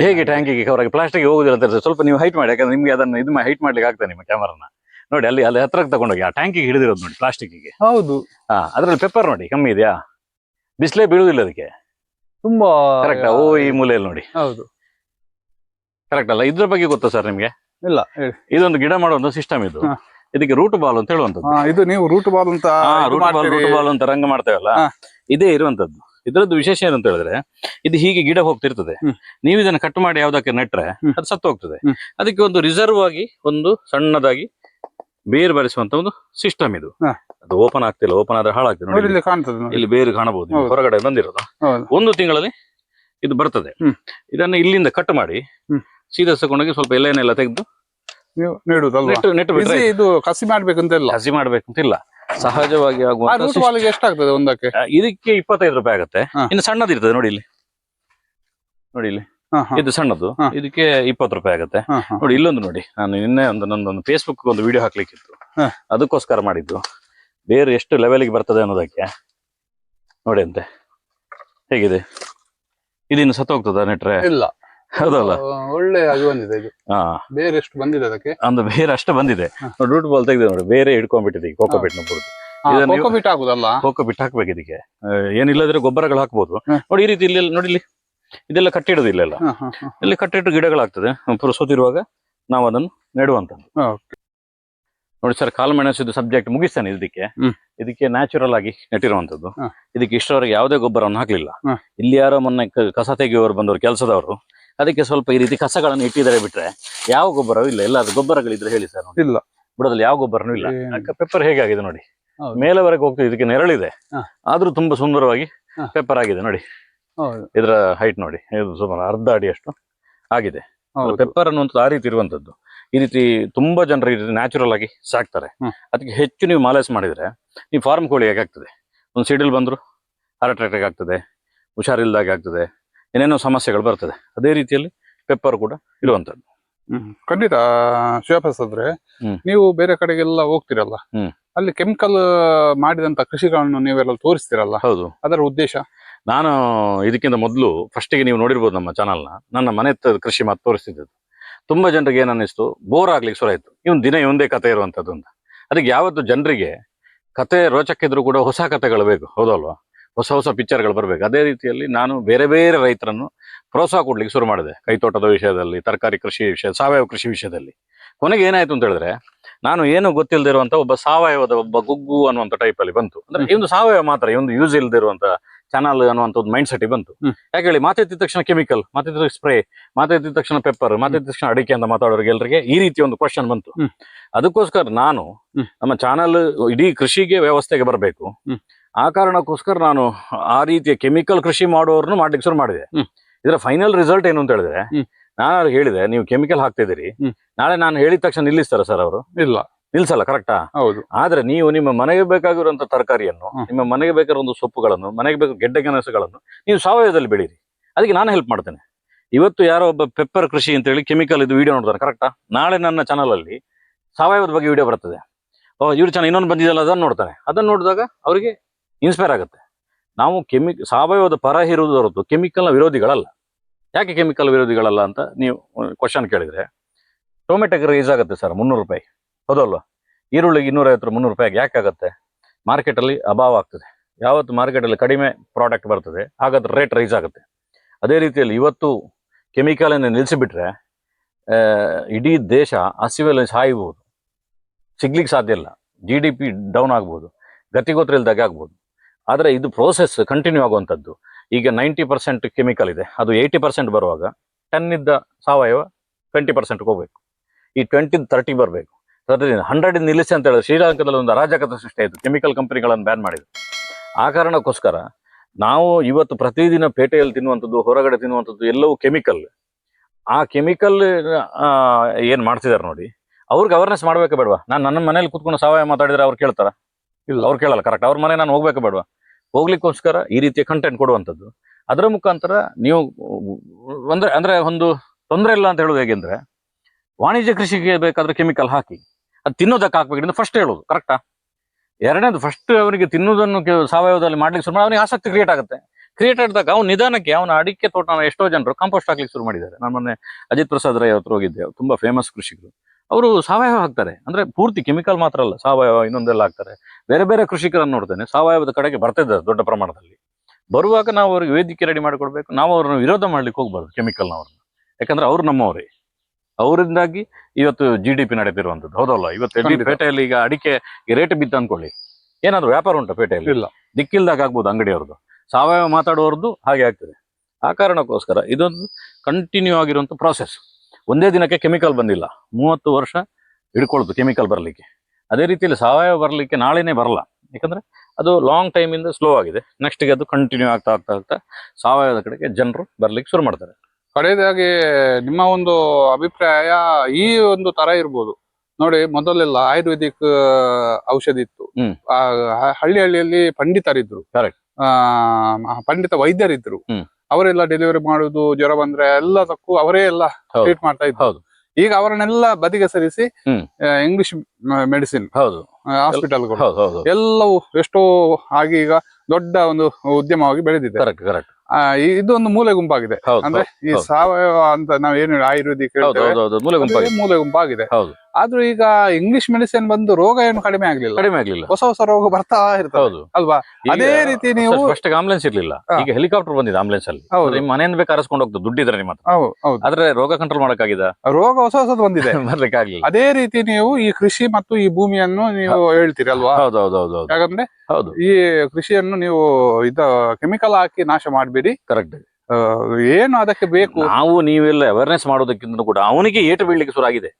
ಹೇಗೆ ಟ್ಯಾಂಕಿಗೆ ಕವರ್ ಆಗಿ? ಪ್ಲಾಸ್ಟಿಕ್ ಹೋಗುದಿಲ್ಲ ಅಂತ ಸ್ವಲ್ಪ ನೀವು ಹೈಟ್ ಮಾಡಿ ಯಾಕಂದ್ರೆ ನಿಮ್ಗೆ ಅದನ್ನ ಇದು ಹೈಟ್ ಮಾಡ್ಲಿಕ್ಕೆ ಆಗ್ತದೆ ನಿಮ್ಮ ಕ್ಯಾಮರಾನ ನೋಡಿ ಅಲ್ಲಿ ಅಲ್ಲಿ ಹತ್ರಕ್ಕೆ ತಗೊಂಡೋಗಿ ಆ ಟ್ಯಾಂಕಿಗೆ ಹಿಡಿದಿರೋದು ನೋಡಿ ಪ್ಲಾಸ್ಟಿಕ್ಗೆ ಹೌದು. ಹಾ ಅದ್ರಲ್ಲಿ ಪೆಪ್ಪರ್ ನೋಡಿ ಕಮ್ಮಿ ಇದೆಯಾ? ಬಿಸಿಲೇ ಬೀಳುದಿಲ್ಲ ಅದಕ್ಕೆ. ತುಂಬಾ ಕರೆಕ್ಟ್ ಓ ಈ ಮೂಲೆಯಲ್ಲಿ ನೋಡಿ. ಹೌದು. ಕರೆಕ್ಟ್ ಅಲ್ಲ. ಇದ್ರ ಬಗ್ಗೆ ಗೊತ್ತಾ ಸರ್ ನಿಮ್ಗೆ? ಇಲ್ಲ ಹೇಳಿ. ಇದೊಂದು ಗಿಡ ಮಾಡುವಂತ ಸಿಸ್ಟಮ್ ಇದು. ಇದಕ್ಕೆ ರೂಟ್ ಬಾಲ್ ಅಂತ ಹೇಳುವಂತದ್ದು ಇದು ನೀವು ರೂಟ್ ಬಾಲ್ ಅಂತ ರೂಟ್ ಬಾಲ್ ರೂಟ್ ಬಾಲ್ ಅಂತ ರಂಗ ಮಾಡ್ತೇವಲ್ಲ. ಇದೇ ಇರುವಂತದ್ದು ಇದರದ್ದು ವಿಶೇಷ ಏನಂತ ಹೇಳಿದ್ರೆ ಇದು ಹೀಗೆ ಗಿಡ ಹೋಗ್ತಿರ್ತದೆ. ನೀವು ಇದನ್ನ ಕಟ್ ಮಾಡಿ ಯಾವ್ದಕ್ಕೆ ನೆಟ್ರೆ ಅದು ಸತ್ತು ಹೋಗ್ತದೆ ಅದಕ್ಕೆ ಒಂದು ರಿಸರ್ವ್ ಆಗಿ ಒಂದು ಸಣ್ಣದಾಗಿ ಬೇರು ಬರೆಸುವಂತ ಒಂದು ಸಿಸ್ಟಮ್ ಇದು. ಅದು ಓಪನ್ ಆಗ್ತಿಲ್ಲ. ಓಪನ್ ಆದ್ರೆ ಹಾಳಾಗ್ತದೆ. ನೋಡಿ. ಇಲ್ಲಿ ಬೇರು ಕಾಣಬಹುದು. ಹೊರಗಡೆ ಬಂದಿರೋದು. ಒಂದು ತಿಂಗಳಲ್ಲಿ ಇದು ಬರ್ತದೆ. ಇದನ್ನ ಇಲ್ಲಿಂದ ಕಟ್ ಮಾಡಿ ಸೀದಾ ತಗೊಂಡೋಗಿ ಸ್ವಲ್ಪ ಎಲೆನೆಲ್ಲ ತೆಗೆದು ನೀವು ನೆಡುದಲ್ವಾ? ನೆಟ್ಟು ನೆಟ್ಟು ಬಿಟ್ರೆ Easy ಇದು ಕಸಿ ಮಾಡ್ಬೇಕಂತ ಇಲ್ಲ ಹಸಿ ಮಾಡ್ಬೇಕು ಅಂತ ಇಲ್ಲ ಸಹಜವಾಗಿ ಆ ರೂಟ್ ಬಾಲ್ಗೆ ಎಷ್ಟಾಗ್ತದೆ ಒಂದಕ್ಕೆ? ಇದಕ್ಕೆ ಇಪ್ಪತ್ತೈದು ರೂಪಾಯಿ ಆಗುತ್ತೆ. ಹಾ. ಇನ್ನು ಸಣ್ಣದಿರ್ತದೆ ನೋಡಿ ಇಲ್ಲಿ. ನೋಡಿ ಇಲ್ಲಿ. ಹಾ, ಹಾ, ಇದು ಸಣ್ಣದು ಹಾ. ಇದಕ್ಕೆ ಇಪ್ಪತ್ತು ರೂಪಾಯಿ ಆಗುತ್ತೆ. ಹಾ, ಹಾ. ನೋಡಿ ಇಲ್ಲೊಂದು ನೋಡಿ. ನಾನು ನಿನ್ನೆ ಒಂದು ನಂದೊಂದು ಫೇಸ್ಬುಕ್ ಒಂದು ವಿಡಿಯೋ ಹಾಕ್ಲಿಕ್ಕಿತ್ತು. ಹಾ. ಅದಕ್ಕೋಸ್ಕರ ಮಾಡಿದ್ದು. ಬೇರೆ ಎಷ್ಟು ಲೆವೆಲ್ಗೆ ಬರ್ತದೆ ಅನ್ನೋದಕ್ಕೆ. ನೋಡಿ ಅಂತೆ. ಹೇಗಿದೆ? ಇದಿನ್ನು ಸತ್ತೋಗ್ತದ ನೆಟ್ರೆ? ಇಲ್ಲ. ಹೌದಲ್ಲ? ಒಳ್ಳೆ ಆಗಿ ಬಂದಿದೆ ಇದು. ಹಾ ಬೇರೆ ಎಷ್ಟು ಬಂದಿದೆ ಅದಕ್ಕೆ. ಅಂದ್ರೆ ಬೇರೆ ಅಷ್ಟು ಬಂದಿದೆ. ರೂಟ್ ಬಾಲ್ ತೆಗೆದು ನೋಡಿ ಬೇರೆ ಹಿಡ್ಕೊಂಡ್ಬಿಟ್ಟಿದೆ ಈಗ ಕೋಕೋ ನೀವು- ಕೋಕೋ ಬಿಟ್ ಆಗುದಲ್ಲ? ಕೋಕೋ ಬಿಟ್ಟು ಹಾಕ್ಬೇಕು ಇದಕ್ಕೆ. ಏನಿಲ್ಲದ್ರೆ ಗೊಬ್ಬರಗಳು ಹಾಕ್ಬೋದು. ನೋಡಿ ಈ ರೀತಿ ಇಲ್ಲಿ ನೋಡಿ ಇಲ್ಲಿ ಇದೆಲ್ಲ ಕಟ್ಟಿಡೋದು ಇಲ್ಲೆಲ್ಲ. ಇಲ್ಲಿ ಕಟ್ಟಿಟ್ಟು ಗಿಡಗಳಾಗ್ತದೆ. ಪುರುಸೋತಿರುವಾಗ ನಾವು ಅದನ್ನು ನೆಡುವಂತದ್ದು ನೋಡಿ ಸರ್ ಕಾಳುಮೆಣಸು ಸಬ್ಜೆಕ್ಟ್ ಮುಗಿಸ್ತಾನೆ ಇದಕ್ಕೆ ಇದಕ್ಕೆ ನ್ಯಾಚುರಲ್ ಆಗಿ ನೆಟ್ಟಿರುವಂತದ್ದು ಇದಕ್ಕೆ ಇಷ್ಟವರೆಗೆ ಯಾವುದೇ ಗೊಬ್ಬರವನ್ನು ಹಾಕ್ಲಿಲ್ಲ. ಇಲ್ಲಿ ಯಾರೋ ಮೊನ್ನೆ ಕಸ ತೆಗೆಯುವವರು ಬಂದವರು ಕೆಲಸದವರು. ಅದಕ್ಕೆ ಸ್ವಲ್ಪ ಈ ರೀತಿ ಕಸಗಳನ್ನು ಇಟ್ಟಿದ್ದಾರೆ ಬಿಟ್ರೆ ಯಾವ ಗೊಬ್ಬರವೂ ಇಲ್ಲ. ಎಲ್ಲ ಅದು ಗೊಬ್ಬರಗಳಿದ್ರೆ ಹೇಳಿ ಸರ್ ನೋಡಿ. ಇಲ್ಲ. ಬುಡದಲ್ಲಿ ಯಾವ ಗೊಬ್ಬರನೂ ಇಲ್ಲ. ಏನು- ಪೆಪ್ಪರ್ ಹೇಗಾಗಿದೆ ನೋಡಿ? ಮೇಲವರೆಗೆ ಹೋಗ್ತದೆ ಇದಕ್ಕೆ ನೆರಳಿದೆ. ಆದ್ರೂ ತುಂಬಾ ಸುಂದರವಾಗಿ. ಪೆಪ್ಪರ್ ಆಗಿದೆ ನೋಡಿ. ಇದರ ಹೈಟ್ ನೋಡಿ. ಇದು ಸುಮಾರು ಅರ್ಧ ಅಡಿಯಷ್ಟು ಆಗಿದೆ. ಪೆಪ್ಪರ್ ಅನ್ನುವಂಥದ್ದು ಆ ರೀತಿ ಇರುವಂತದ್ದು. ಈ ರೀತಿ ತುಂಬಾ ಜನರು ಈ ರೀತಿ ನ್ಯಾಚುರಲ್ ಆಗಿ ಸಾಕ್ತಾರೆ. ಅದಕ್ಕೆ ಹೆಚ್ಚು ನೀವು ಮಾಲೇಸ್ ಮಾಡಿದ್ರೆ ನೀವು ಫಾರ್ಮ್ ಕೋಳಿ ಹೇಗೆ ಆಗ್ತದೆ ಒಂದು ಸಿಡಿಲ್ ಬಂದ್ರು ಹಾರ್ಟ್ ಅಟ್ಯಾಕ್ ಆಗ್ತದೆ ಹುಷಾರಿಲ್ದಾಗೆ ಆಗ್ತದೆ. ಏನೇನೋ ಸಮಸ್ಯೆಗಳು ಬರ್ತದೆ. ಅದೇ ರೀತಿಯಲ್ಲಿ ಪೆಪ್ಪರ್ ಕೂಡ ಇರುವಂತದ್ದು. ಹ್ಮ್. ಖಂಡಿತ ಶಿವಪ್ರಸಾದ್ರೆ ಆದ್ರೆ ನೀವು ಬೇರೆ ಕಡೆಗೆಲ್ಲ ಹೋಗ್ತಿರಲ್ಲ. ಅಲ್ಲಿ ಕೆಮಿಕಲ್ ಮಾಡಿದಂತ ಕೃಷಿಗಳನ್ನು ನೀವೆಲ್ಲ ತೋರಿಸ್ತಿರಲ್ಲ ಹೌದು. ಅದರ ಉದ್ದೇಶ? ನಾನು ಇದಕ್ಕಿಂತ ಮೊದಲು ಫಸ್ಟಿಗೆ ನೀವು ನೋಡಿರ್ಬೋದು ನಮ್ಮ ಚಾನಲ್ನ ನನ್ನ ಮನೆ ಕೃಷಿ ಮಾತು ತೋರಿಸ್ತಿದ್ದದ್ದು. ತುಂಬಾ ಜನರಿಗೆ ಏನನ್ನಿಸ್ತು? ಬೋರ್ ಆಗ್ಲಿಕ್ಕೆ ಶುರು ಆಯಿತು. ಇವನು ದಿನ ಒಂದೇ ಕತೆ ಇರುವಂಥದ್ದು ಅಂತ. ಅದಕ್ಕೆ ಯಾವತ್ತು ಜನರಿಗೆ ಕತೆ ರೋಚಕ್ಕಿದ್ರು ಕೂಡ ಹೊಸ ಕತೆಗಳು ಬೇಕು ಹೌದಲ್ವಾ? ಹೊಸ ಹೊಸ ಪಿಕ್ಚರ್ಗಳು ಬರಬೇಕು. ಅದೇ ರೀತಿಯಲ್ಲಿ ನಾನು ಬೇರೆ ಬೇರೆ ರೈತರನ್ನು ಪ್ರೋತ್ಸಾಹ ಕೊಡ್ಲಿಕ್ಕೆ ಶುರು ಮಾಡಿದೆ. ಕೈತೋಟದ ವಿಷಯದಲ್ಲಿ ತರಕಾರಿ ಕೃಷಿ ವಿಷಯ ಸಾವಯವ ಕೃಷಿ ವಿಷಯದಲ್ಲಿ. ಕೊನೆಗೆ ಏನಾಯ್ತು ಅಂತ ಹೇಳಿದ್ರೆ ನಾನು ಏನು ಗೊತ್ತಿಲ್ಲದೆ ಇರುವಂತ ಒಬ್ಬ ಸಾವಯವದ ಒಬ್ಬ ಗುಗ್ಗು ಅನ್ನುವಂಥ ಟೈಪ್ ಅಲ್ಲಿ ಬಂತು. ಅಂದ್ರೆ. ಒಂದು ಸಾವಯವ ಮಾತ್ರ ಒಂದು ಯೂಸ್ ಇರುವಂತಹ ಚಾನಲ್ ಅನ್ನುವಂಥ ಒಂದು ಮೈಂಡ್ ಸೆಟ್ ಬಂತು. ಯಾಕೆ ಹೇಳಿ ಮಾತೆತ್ತಿದ ತಕ್ಷಣ ಕೆಮಿಕಲ್ ಮಾತೆತ್ತಿದ ಸ್ಪ್ರೇ ಮಾತೆತ್ತಿದ ತಕ್ಷಣ ಪೆಪ್ಪರ್ ಮಾತೆತ್ತಿದ ತಕ್ಷಣ ಅಡಿಕೆ ಅಂತ ಮಾತಾಡೋರಿಗೆ ಎಲ್ಲರಿಗೆ ಈ ರೀತಿ ಒಂದು ಕ್ವಶನ್ ಬಂತು. ಅದಕ್ಕೋಸ್ಕರ ನಾನು ನಮ್ಮ ಚಾನಲ್ ಇಡೀ ಕೃಷಿಗೆ ವ್ಯವಸ್ಥೆಗೆ ಬರಬೇಕು. ಆ ಕಾರಣಕ್ಕೋಸ್ಕರ ನಾನು ಆ ರೀತಿಯ ಕೆಮಿಕಲ್ ಕೃಷಿ ಮಾಡೋರ್ನು ಮಾಡ್ಲಿಕ್ಕೆ ಶುರು ಮಾಡಿದೆ. ಇದರ ಫೈನಲ್ ರಿಸಲ್ಟ್ ಏನು ಅಂತ ಹೇಳಿದ್ರೆ. ನಾನು ಅವ್ರಿಗೆ ಹೇಳಿದೆ ನೀವು ಕೆಮಿಕಲ್ ಹಾಕ್ತಿದ್ದೀರಿ. ನಾಳೆ ನಾನು ಹೇಳಿದ ತಕ್ಷಣ ನಿಲ್ಲಿಸ್ತಾರ ಸರ್ ಅವರು? ಇಲ್ಲ. ನಿಲ್ಸಲ್ಲ ಕರೆಕ್ಟಾ ಹೌದು. ಆದ್ರೆ ನೀವು ನಿಮ್ಮ ಮನೆಗೆ ಬೇಕಾಗಿರುವಂತ ತರಕಾರಿಯನ್ನು ನಿಮ್ಮ ಮನೆಗೆ ಬೇಕಾದ ಒಂದು ಸೊಪ್ಪುಗಳನ್ನು ಮನೆಗೆ ಬೇಕು ಗೆಡ್ಡೆ ಗೆಣಸುಗಳನ್ನು ನೀವು ಸಾವಯವದಲ್ಲಿ ಬೆಳೀರಿ. ಅದಕ್ಕೆ ನಾನು ಹೆಲ್ಪ್ ಮಾಡ್ತೇನೆ. ಇವತ್ತು ಯಾರೋ ಒಬ್ಬ ಪೆಪ್ಪರ್ ಕೃಷಿ ಅಂತ ಹೇಳಿ ಕೆಮಿಕಲ್ ಇದು ವಿಡಿಯೋ ನೋಡ್ತಾರೆ ಕರೆಕ್ಟಾ ನಾಳೆ ನನ್ನ ಚಾನಲ್ ಅಲ್ಲಿ ಸಾವಯವದ ಬಗ್ಗೆ ವಿಡಿಯೋ ಬರ್ತದೆ. ಓ ಇವ್ರು ಚೆನ್ನಾಗಿ ಇನ್ನೊಂದು ಬಂದಿದ್ದಲ್ಲ ಅದನ್ನು ನೋಡ್ತಾರೆ. ಅದನ್ನು ನೋಡಿದಾಗ ಅವರಿಗೆ ಇನ್ಸ್ಪೈರ್ ಆಗುತ್ತೆ. ನಾವು ಕೆಮಿಕ್ ಸಾವಯವದ ಪರ ಇರುವುದು ಹೊರತು ಕೆಮಿಕಲ್ನ ವಿರೋಧಿಗಳಲ್ಲ. ಯಾಕೆ ಕೆಮಿಕಲ್ ವಿರೋಧಿಗಳಲ್ಲ ಅಂತ ನೀವು ಕ್ವಶನ್ ಕೇಳಿದ್ರೆ ಟೊಮೆಟೊಗೆ ರೈಸ್ ಆಗುತ್ತೆ ಸರ್ ಮುನ್ನೂರು ರೂಪಾಯಿ. ಹೌದಲ್ವಾ ಈರುಳ್ಳಿಗೆ ಇನ್ನೂರೈವತ್ತು, ಮುನ್ನೂರು ರೂಪಾಯಿಗೆ ಯಾಕೆ ಆಗುತ್ತೆ? ಮಾರ್ಕೆಟಲ್ಲಿ ಅಭಾವ ಆಗ್ತದೆ. ಯಾವತ್ತು ಮಾರ್ಕೆಟಲ್ಲಿ ಕಡಿಮೆ ಪ್ರಾಡಕ್ಟ್ ಬರ್ತದೆ, ಹಾಗಾದ್ರೆ ರೇಟ್ ರೈಸ್ ಆಗುತ್ತೆ. ಅದೇ ರೀತಿಯಲ್ಲಿ ಇವತ್ತು ಕೆಮಿಕಲನ್ನು ನಿಲ್ಲಿಸಿಬಿಟ್ರೆ ಇಡೀ ದೇಶ ಹಸಿವೆಲ್ಲ ಸಾಯ್ಬೋದು. ಸಿಗ್ಲಿಕ್ಕೆ ಸಾಧ್ಯ ಇಲ್ಲ. ಜಿ ಡಿ ಪಿ ಡೌನ್ ಆಗ್ಬೋದು. ಗತಿಗೋತ್ರ ಇಲ್ದಾಗೆ ಆಗ್ಬೋದು. ಆದರೆ ಇದು ಪ್ರೋಸೆಸ್ ಕಂಟಿನ್ಯೂ ಆಗುವಂಥದ್ದು. ಈಗ ನೈಂಟಿ ಪರ್ಸೆಂಟ್ ಕೆಮಿಕಲ್ ಇದೆ. ಅದು ಏಯ್ಟಿ ಪರ್ಸೆಂಟ್ ಬರುವಾಗ ಟೆನ್ ಇದ್ದ ಸಾವಯವ ಟ್ವೆಂಟಿ ಪರ್ಸೆಂಟ್ಗೆ ಹೋಗ್ಬೇಕು. ಈ ಟ್ವೆಂಟಿ ತರ್ಟಿ ಬರಬೇಕು. ಹಂಡ್ರೆಡ್ ನಿಲ್ಲಿಸಿ ಅಂತ ಹೇಳಿದ್ರೆ ಶ್ರೀಲಂಕಾದಲ್ಲಿ ಒಂದು ಅರಾಜಕತೆ ಸೃಷ್ಟಿ ಆಯಿತು. ಕೆಮಿಕಲ್ ಕಂಪನಿಗಳನ್ನು ಬ್ಯಾನ್ ಮಾಡಿದ್ರು. ಆ ಕಾರಣಕ್ಕೋಸ್ಕರ ನಾವು ಇವತ್ತು ಪ್ರತಿದಿನ ಪೇಟೆಯಲ್ಲಿ ತಿನ್ನುವಂಥದ್ದು ಹೊರಗಡೆ ತಿನ್ನುವಂಥದ್ದು ಎಲ್ಲವೂ ಕೆಮಿಕಲ್ ಆ ಕೆಮಿಕಲ್ ಏನು ಮಾಡ್ತಿದ್ದಾರೆ ನೋಡಿ ಅವ್ರಿಗೆ ಅವೇರ್ನೆಸ್ ಮಾಡಬೇಕು ಬೇಡವಾ? ನಾನು ನನ್ನ ಮನೇಲಿ ಕೂತ್ಕೊಂಡು ಸಾವಯವ ಮಾತಾಡಿದ್ರೆ ಅವ್ರು ಕೇಳ್ತಾರ? ಇಲ್ಲ. ಅವ್ರು ಕೇಳಲ್ಲ ಕರೆಕ್ಟ್ ಅವ್ರ ಮನೆ ನಾನು ಹೋಗ್ಬೇಕು ಬೇಡವಾ? ಹೋಗ್ಲಿಕ್ಕೋಸ್ಕರ ಈ ರೀತಿಯ ಕಂಟೆಂಟ್ ಕೊಡುವಂಥದ್ದು. ಅದರ ಮುಖಾಂತರ ನೀವು ಅಂದ್ರೆ ಅಂದ್ರೆ ಒಂದು ತೊಂದರೆ ಇಲ್ಲ ಅಂತ ಹೇಳೋದು ಹೇಗೆಂದ್ರೆ ವಾಣಿಜ್ಯ ಕೃಷಿಗೆ ಬೇಕಾದ್ರೆ ಕೆಮಿಕಲ್ ಹಾಕಿ, ಅದು ತಿನ್ನೋದಕ್ಕೆ ಹಾಕ್ಬೇಕಿಂದ ಫಸ್ಟ್ ಹೇಳೋದು ಕರೆಕ್ಟಾ ಎರಡನೇದು ಫಸ್ಟ್ ಅವನಿಗೆ ತಿನ್ನೋದನ್ನು ಸಾವಯವದಲ್ಲಿ ಮಾಡ್ಲಿಕ್ಕೆ ಶುರು ಮಾಡಿ, ಅವನಿಗೆ ಆಸಕ್ತಿ ಕ್ರಿಯೇಟ್ ಆಗುತ್ತೆ. ಕ್ರಿಯೇಟ್ ಆದಾಗ ಅವ್ನು ನಿಧಾನಕ್ಕೆ, ಅವನ ಅಡಿಕೆ ತೋಟ, ಎಷ್ಟೋ ಜನರು ಕಾಂಪೋಸ್ಟ್ ಹಾಕ್ಲಿಕ್ಕೆ ಶುರು ಮಾಡಿದ್ದಾರೆ. ನಾನು ಮೊನ್ನೆ ಅಜಿತ್ ಪ್ರಸಾದ್ ರೈ ಹತ್ರ ಹೋಗಿದ್ದೆ ತುಂಬಾ ಫೇಮಸ್ ಕೃಷಿಕರು. ಅವರು ಸಾವಯವ ಹಾಕ್ತಾರೆ. ಅಂದ್ರೆ ಪೂರ್ತಿ ಕೆಮಿಕಲ್ ಮಾತ್ರ ಅಲ್ಲ ಸಾವಯವ ಇನ್ನೊಂದೆಲ್ಲ ಹಾಕ್ತಾರೆ. ಬೇರೆ ಬೇರೆ ಕೃಷಿಕರನ್ನು ನೋಡ್ತೇನೆ ಸಾವಯವದ ಕಡೆಗೆ ಬರ್ತಿದ್ದಾರೆ ದೊಡ್ಡ ಪ್ರಮಾಣದಲ್ಲಿ. ಬರುವಾಗ ನಾವು ಅವ್ರಿಗೆ ವೇದಿಕೆ ರೆಡಿ ಮಾಡಿಕೊಡ್ಬೇಕು ನಾವು ಅವ್ರನ್ನ ವಿರೋಧ ಮಾಡ್ಲಿಕ್ಕೆ ಹೋಗ್ಬಾರ್ದು ಕೆಮಿಕಲ್ನವ್ರನ್ನ ಯಾಕಂದ್ರೆ ಅವ್ರು ನಮ್ಮವರೇ. ಅವರಿಂದಾಗಿ ಇವತ್ತು ಜಿ ಡಿ ಪಿ ಹೌದಲ್ಲ? ಇವತ್ತು ಎಲ್ಲಿ. ಪೇಟೆಯಲ್ಲಿ ಈಗ ಅಡಿಕೆ ರೇಟ್ ಬಿತ್ತು ಅನ್ಕೊಳ್ಳಿ ಏನಾದ್ರು ವ್ಯಾಪಾರ ಉಂಟು ಪೇಟೆಯಲ್ಲಿ? ಇಲ್ಲ. ದಿಕ್ಕಿಲ್ದಾಗ ಆಗ್ಬೋದು ಅಂಗಡಿಯವ್ರದ್ದು. ಸಾವಯವ ಮಾತಾಡುವವ್ರದ್ದು ಹಾಗೆ ಆಗ್ತದೆ. ಆ ಕಾರಣಕ್ಕೋಸ್ಕರ ಇದೊಂದು ಕಂಟಿನ್ಯೂ ಆಗಿರುವಂತ ಪ್ರಾಸೆಸ್ ಒಂದೇ ದಿನಕ್ಕೆ ಕೆಮಿಕಲ್ ಬಂದಿಲ್ಲ. ಮೂವತ್ತು ವರ್ಷ ಹಿಡ್ಕೊಳ್ತು ಕೆಮಿಕಲ್ ಬರಲಿಕ್ಕೆ. ಅದೇ ರೀತಿಯಲ್ಲಿ ಸಾವಯವ ಬರಲಿಕ್ಕೆ ನಾಳೆನೇ ಬರಲ್ಲ. ಯಾಕಂದ್ರೆ ಅದು ಲಾಂಗ್ ಟೈಮ್ ಇಂದ ಸ್ಲೋ ಆಗಿದೆ. ನೆಕ್ಸ್ಟ್ಗೆ ಅದು ಕಂಟಿನ್ಯೂ ಆಗ್ತಾ ಆಗ್ತಾ ಆಗ್ತಾ ಸಾವಯವದ ಕಡೆಗೆ ಜನರು ಬರಲಿಕ್ಕೆ ಶುರು ಮಾಡ್ತಾರೆ. ಕಡೆಯದಾಗಿ ನಿಮ್ಮ ಒಂದು ಅಭಿಪ್ರಾಯ ಈ ಒಂದು ತರ ಇರ್ಬೋದು. ನೋಡಿ ಮೊದಲೆಲ್ಲ ಆಯುರ್ವೇದಿಕ್ ಔಷಧಿ ಇತ್ತು. ಹಳ್ಳಿ ಹಳ್ಳಿಯಲ್ಲಿ ಪಂಡಿತರಿದ್ರು. ಕರೆಕ್ಟ್ ಆ ಪಂಡಿತ ವೈದ್ಯರಿದ್ರು. ಅವರೆಲ್ಲ ಡೆಲಿವರಿ ಮಾಡುದು ಜ್ವರ ಬಂದ್ರೆ ಎಲ್ಲದಕ್ಕೂ ಅವರೇ ಎಲ್ಲ. ಟ್ರೀಟ್ ಮಾಡ್ತಾ ಇದ್ರು. ಹೌದು. ಈಗ ಅವರನ್ನೆಲ್ಲ ಬದಿಗೆ ಸರಿಸಿ ಇಂಗ್ಲಿಷ್ ಮೆಡಿಸಿನ್ ಹೌದು. ಹಾಸ್ಪಿಟಲ್ಗಳು ಹೌದು ಹೌದು. ಎಲ್ಲವೂ ಎಷ್ಟೋ ಆಗಿ ಈಗ ದೊಡ್ಡ ಒಂದು ಉದ್ಯಮವಾಗಿ ಬೆಳೆದಿದೆ. ಕರೆಕ್ಟ್ ಕರೆಕ್ಟ್ ಇದು ಒಂದು ಮೂಲೆ ಗುಂಪಾಗಿದೆ. ಅಂದ್ರೆ ಈ. ಸಾವಯವ ಅಂತ ನಾವ್ ಏನು ಆಯುರ್ವೇದಿಕ್ ಹೌದು ಹೌದು ಹೌದು ಮೂಲೆ ಮೂಲೆ ಗುಂಪಾಗಿದೆ. ಹೌದು. ಆದ್ರೂ ಈಗ ಇಂಗ್ಲಿಷ್ ಮೆಡಿಸಿನ್ ಬಂದು ರೋಗ ಏನು ಕಡಿಮೆ ಆಗ್ಲಿಲ್ಲ. ಕಡಿಮೆ ಆಗ್ಲಿಲ್ಲ. ಹೊಸ ಹೊಸ ರೋಗ ಬರ್ತಾ ಇರ್ತದೆ. ಅಲ್ವಾ? ಅದೇ ರೀತಿ ನೀವು ಫಸ್ಟ್ ಆಂಬುಲೆನ್ಸ್ ಇರ್ಲಿಲ್ಲ. ಈಗ ಹೆಲಿಕಾಪ್ಟರ್ ಬಂದಿದೆ ಆಂಬುಲೆನ್ಸ್ ಅಲ್ಲಿ. ಹೌದು. ನಿಮ್ ಮನೆಯಿಂದ ಬೇಕು ಕರೆಸ್ಕೊಂಡು ಹೋಗ್ತದೆ. ದುಡ್ಡಿದ್ರೆ ನಿಮ್ಮ ಆದ್ರೆ ರೋಗ ಕಂಟ್ರೋಲ್ ಮಾಡಕ್ಕಾಗಿದ? ರೋಗ ಹೊಸ ಹೊಸದು ಬಂದಿದೆ. ಬರ್ಲಿಕ್ಕೆ ಆಗ್ಲಿಲ್ಲ. ಅದೇ ರೀತಿ ನೀವು ಈ ಕೃಷಿ ಮತ್ತು ಈ ಭೂಮಿಯನ್ನು ನೀವು ಹೇಳ್ತೀರಿ ಅಲ್ವಾ? ಹೌದು ಹೌದು ಹೌದು ಹೌದು. ಯಾಕಂದ್ರೆ ಹೌದು. ಈ ಕೃಷಿಯನ್ನು ನೀವು ಇದ ಕೆಮಿಕಲ್ ಹಾಕಿ ನಾಶ ಮಾಡಬೇಡಿ. ಕರೆಕ್ಟ್ ಏನು ಅದಕ್ಕೆ ಬೇಕು? ನಾವು ನೀವೆಲ್ಲ ಅವೇರ್ನೆಸ್ ಮಾಡೋದಕ್ಕಿಂತ ಕೂಡ ಅವನಿಗೆ ಏಟು ಬೀಳ್ಲಿಕ್ಕೆ ಶುರು ಆಗಿದೆ.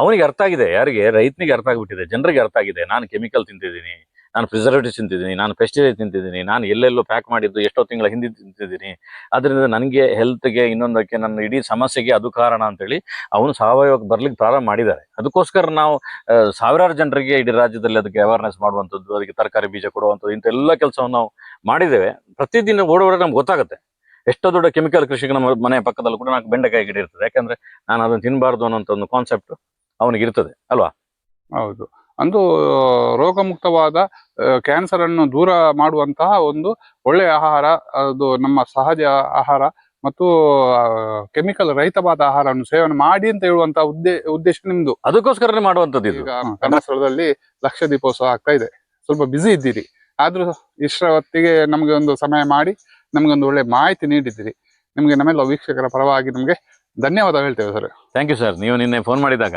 ಅವನಿಗೆ ಅರ್ಥ ಆಗಿದೆ, ಯಾರಿಗೆ? ರೈತನಿಗೆ ಅರ್ಥ ಆಗ್ಬಿಟ್ಟಿದೆ, ಜನರಿಗೆ ಅರ್ಥ ಆಗಿದೆ. ನಾನು ಕೆಮಿಕಲ್ ತಿಂತಿದ್ದೀನಿ, ನಾನು ಪ್ರಿಸರ್ವೇಟಿವ್ ತಿಂತಿದ್ದೀನಿ, ನಾನು ಪೆಸ್ಟಿಸೈಡ್ ತಿಂತಿದ್ದೀನಿ, ನಾನು ಎಲ್ಲೆಲ್ಲೋ ಪ್ಯಾಕ್ ಮಾಡಿದ್ದು ಎಷ್ಟೋ ತಿಂಗಳ ಹಿಂದೆ ತಿಂತಿದ್ದೀನಿ. ಅದರಿಂದ ನನಗೆ ಹೆಲ್ತ್ಗೆ ಇನ್ನೊಂದಕ್ಕೆ ನನ್ನ ಇಡೀ ಸಮಸ್ಯೆಗೆ ಅದು ಕಾರಣ ಅಂತೇಳಿ ಅವನು ಸಾವಯವಕ್ಕೆ ಬರ್ಲಿಕ್ಕೆ ಪ್ರಾರಂಭ ಮಾಡಿದ್ದಾರೆ. ಅದಕ್ಕೋಸ್ಕರ ನಾವು ಸಾವಿರಾರು ಜನರಿಗೆ ಇಡೀ ರಾಜ್ಯದಲ್ಲಿ ಅದಕ್ಕೆ ಅವೇರ್ನೆಸ್ ಮಾಡುವಂಥದ್ದು, ಅದಕ್ಕೆ ತರಕಾರಿ ಬೀಜ ಕೊಡುವಂಥದ್ದು ಇಂಥ ಎಲ್ಲ ಕೆಲಸವನ್ನು ನಾವು ಮಾಡಿದ್ದೇವೆ. ಪ್ರತಿದಿನ ಓಡೋಡೆ ನಮ್ಗೆ ಗೊತ್ತಾಗುತ್ತೆ. ಎಷ್ಟೋ ದೊಡ್ಡ ಕೆಮಿಕಲ್ ಕೃಷಿಗೆ ನಮ್ಮ ಮನೆ ಪಕ್ಕದಲ್ಲೂ ಕೂಡ ನಾಲ್ಕು ಬೆಂಡೆಕಾಯಿ ಗಿಡ ಇರ್ತದೆ. ಯಾಕಂದ್ರೆ ನಾನು ಅದನ್ನು ತಿನ್ನಬಾರ್ದು ಅನ್ನೋಂಥ ಒಂದು ಕಾನ್ಸೆಪ್ಟ್ ಅವನಿಗೆ ಇರ್ತದೆ ಅಲ್ವಾ? ಹೌದು. ಅಂದು ರೋಗಮುಕ್ತವಾದ ಕ್ಯಾನ್ಸರ್ ಅನ್ನು ದೂರ ಮಾಡುವಂತಹ ಒಂದು ಒಳ್ಳೆಯ ಆಹಾರ ಅದು ನಮ್ಮ ಸಹಜ ಆಹಾರ ಮತ್ತು ಕೆಮಿಕಲ್ ರಹಿತವಾದ ಆಹಾರವನ್ನು ಸೇವನೆ ಮಾಡಿ ಅಂತ ಹೇಳುವಂತಹ ಉದ್ದೇ ಉದ್ದೇಶ ನಿಮ್ದು. ಅದಕ್ಕೋಸ್ಕರನೇ ಮಾಡುವಂತದ್ದು ಈಗ ಲಕ್ಷ ದೀಪೋತ್ಸವ ಆಗ್ತಾ ಇದೆ. ಸ್ವಲ್ಪ ಬ್ಯುಸಿ ಇದ್ದೀರಿ. ಆದ್ರೂ ಇಷ್ಟರ ಹೊತ್ತಿಗೆ ನಮಗೆ ಒಂದು ಸಮಯ ಮಾಡಿ ನಮ್ಗೆ ಒಂದು ಒಳ್ಳೆ ಮಾಹಿತಿ ನೀಡಿದ್ದೀರಿ. ನಿಮ್ಗೆ ನಮ್ಮೆಲ್ಲ ವೀಕ್ಷಕರ ಪರವಾಗಿ ನಮ್ಗೆ ಧನ್ಯವಾದ ಹೇಳ್ತೇವೆ ಸರ್. ಥ್ಯಾಂಕ್ ಯು ಸರ್ ನೀವು ನಿನ್ನೆ ಫೋನ್ ಮಾಡಿದಾಗ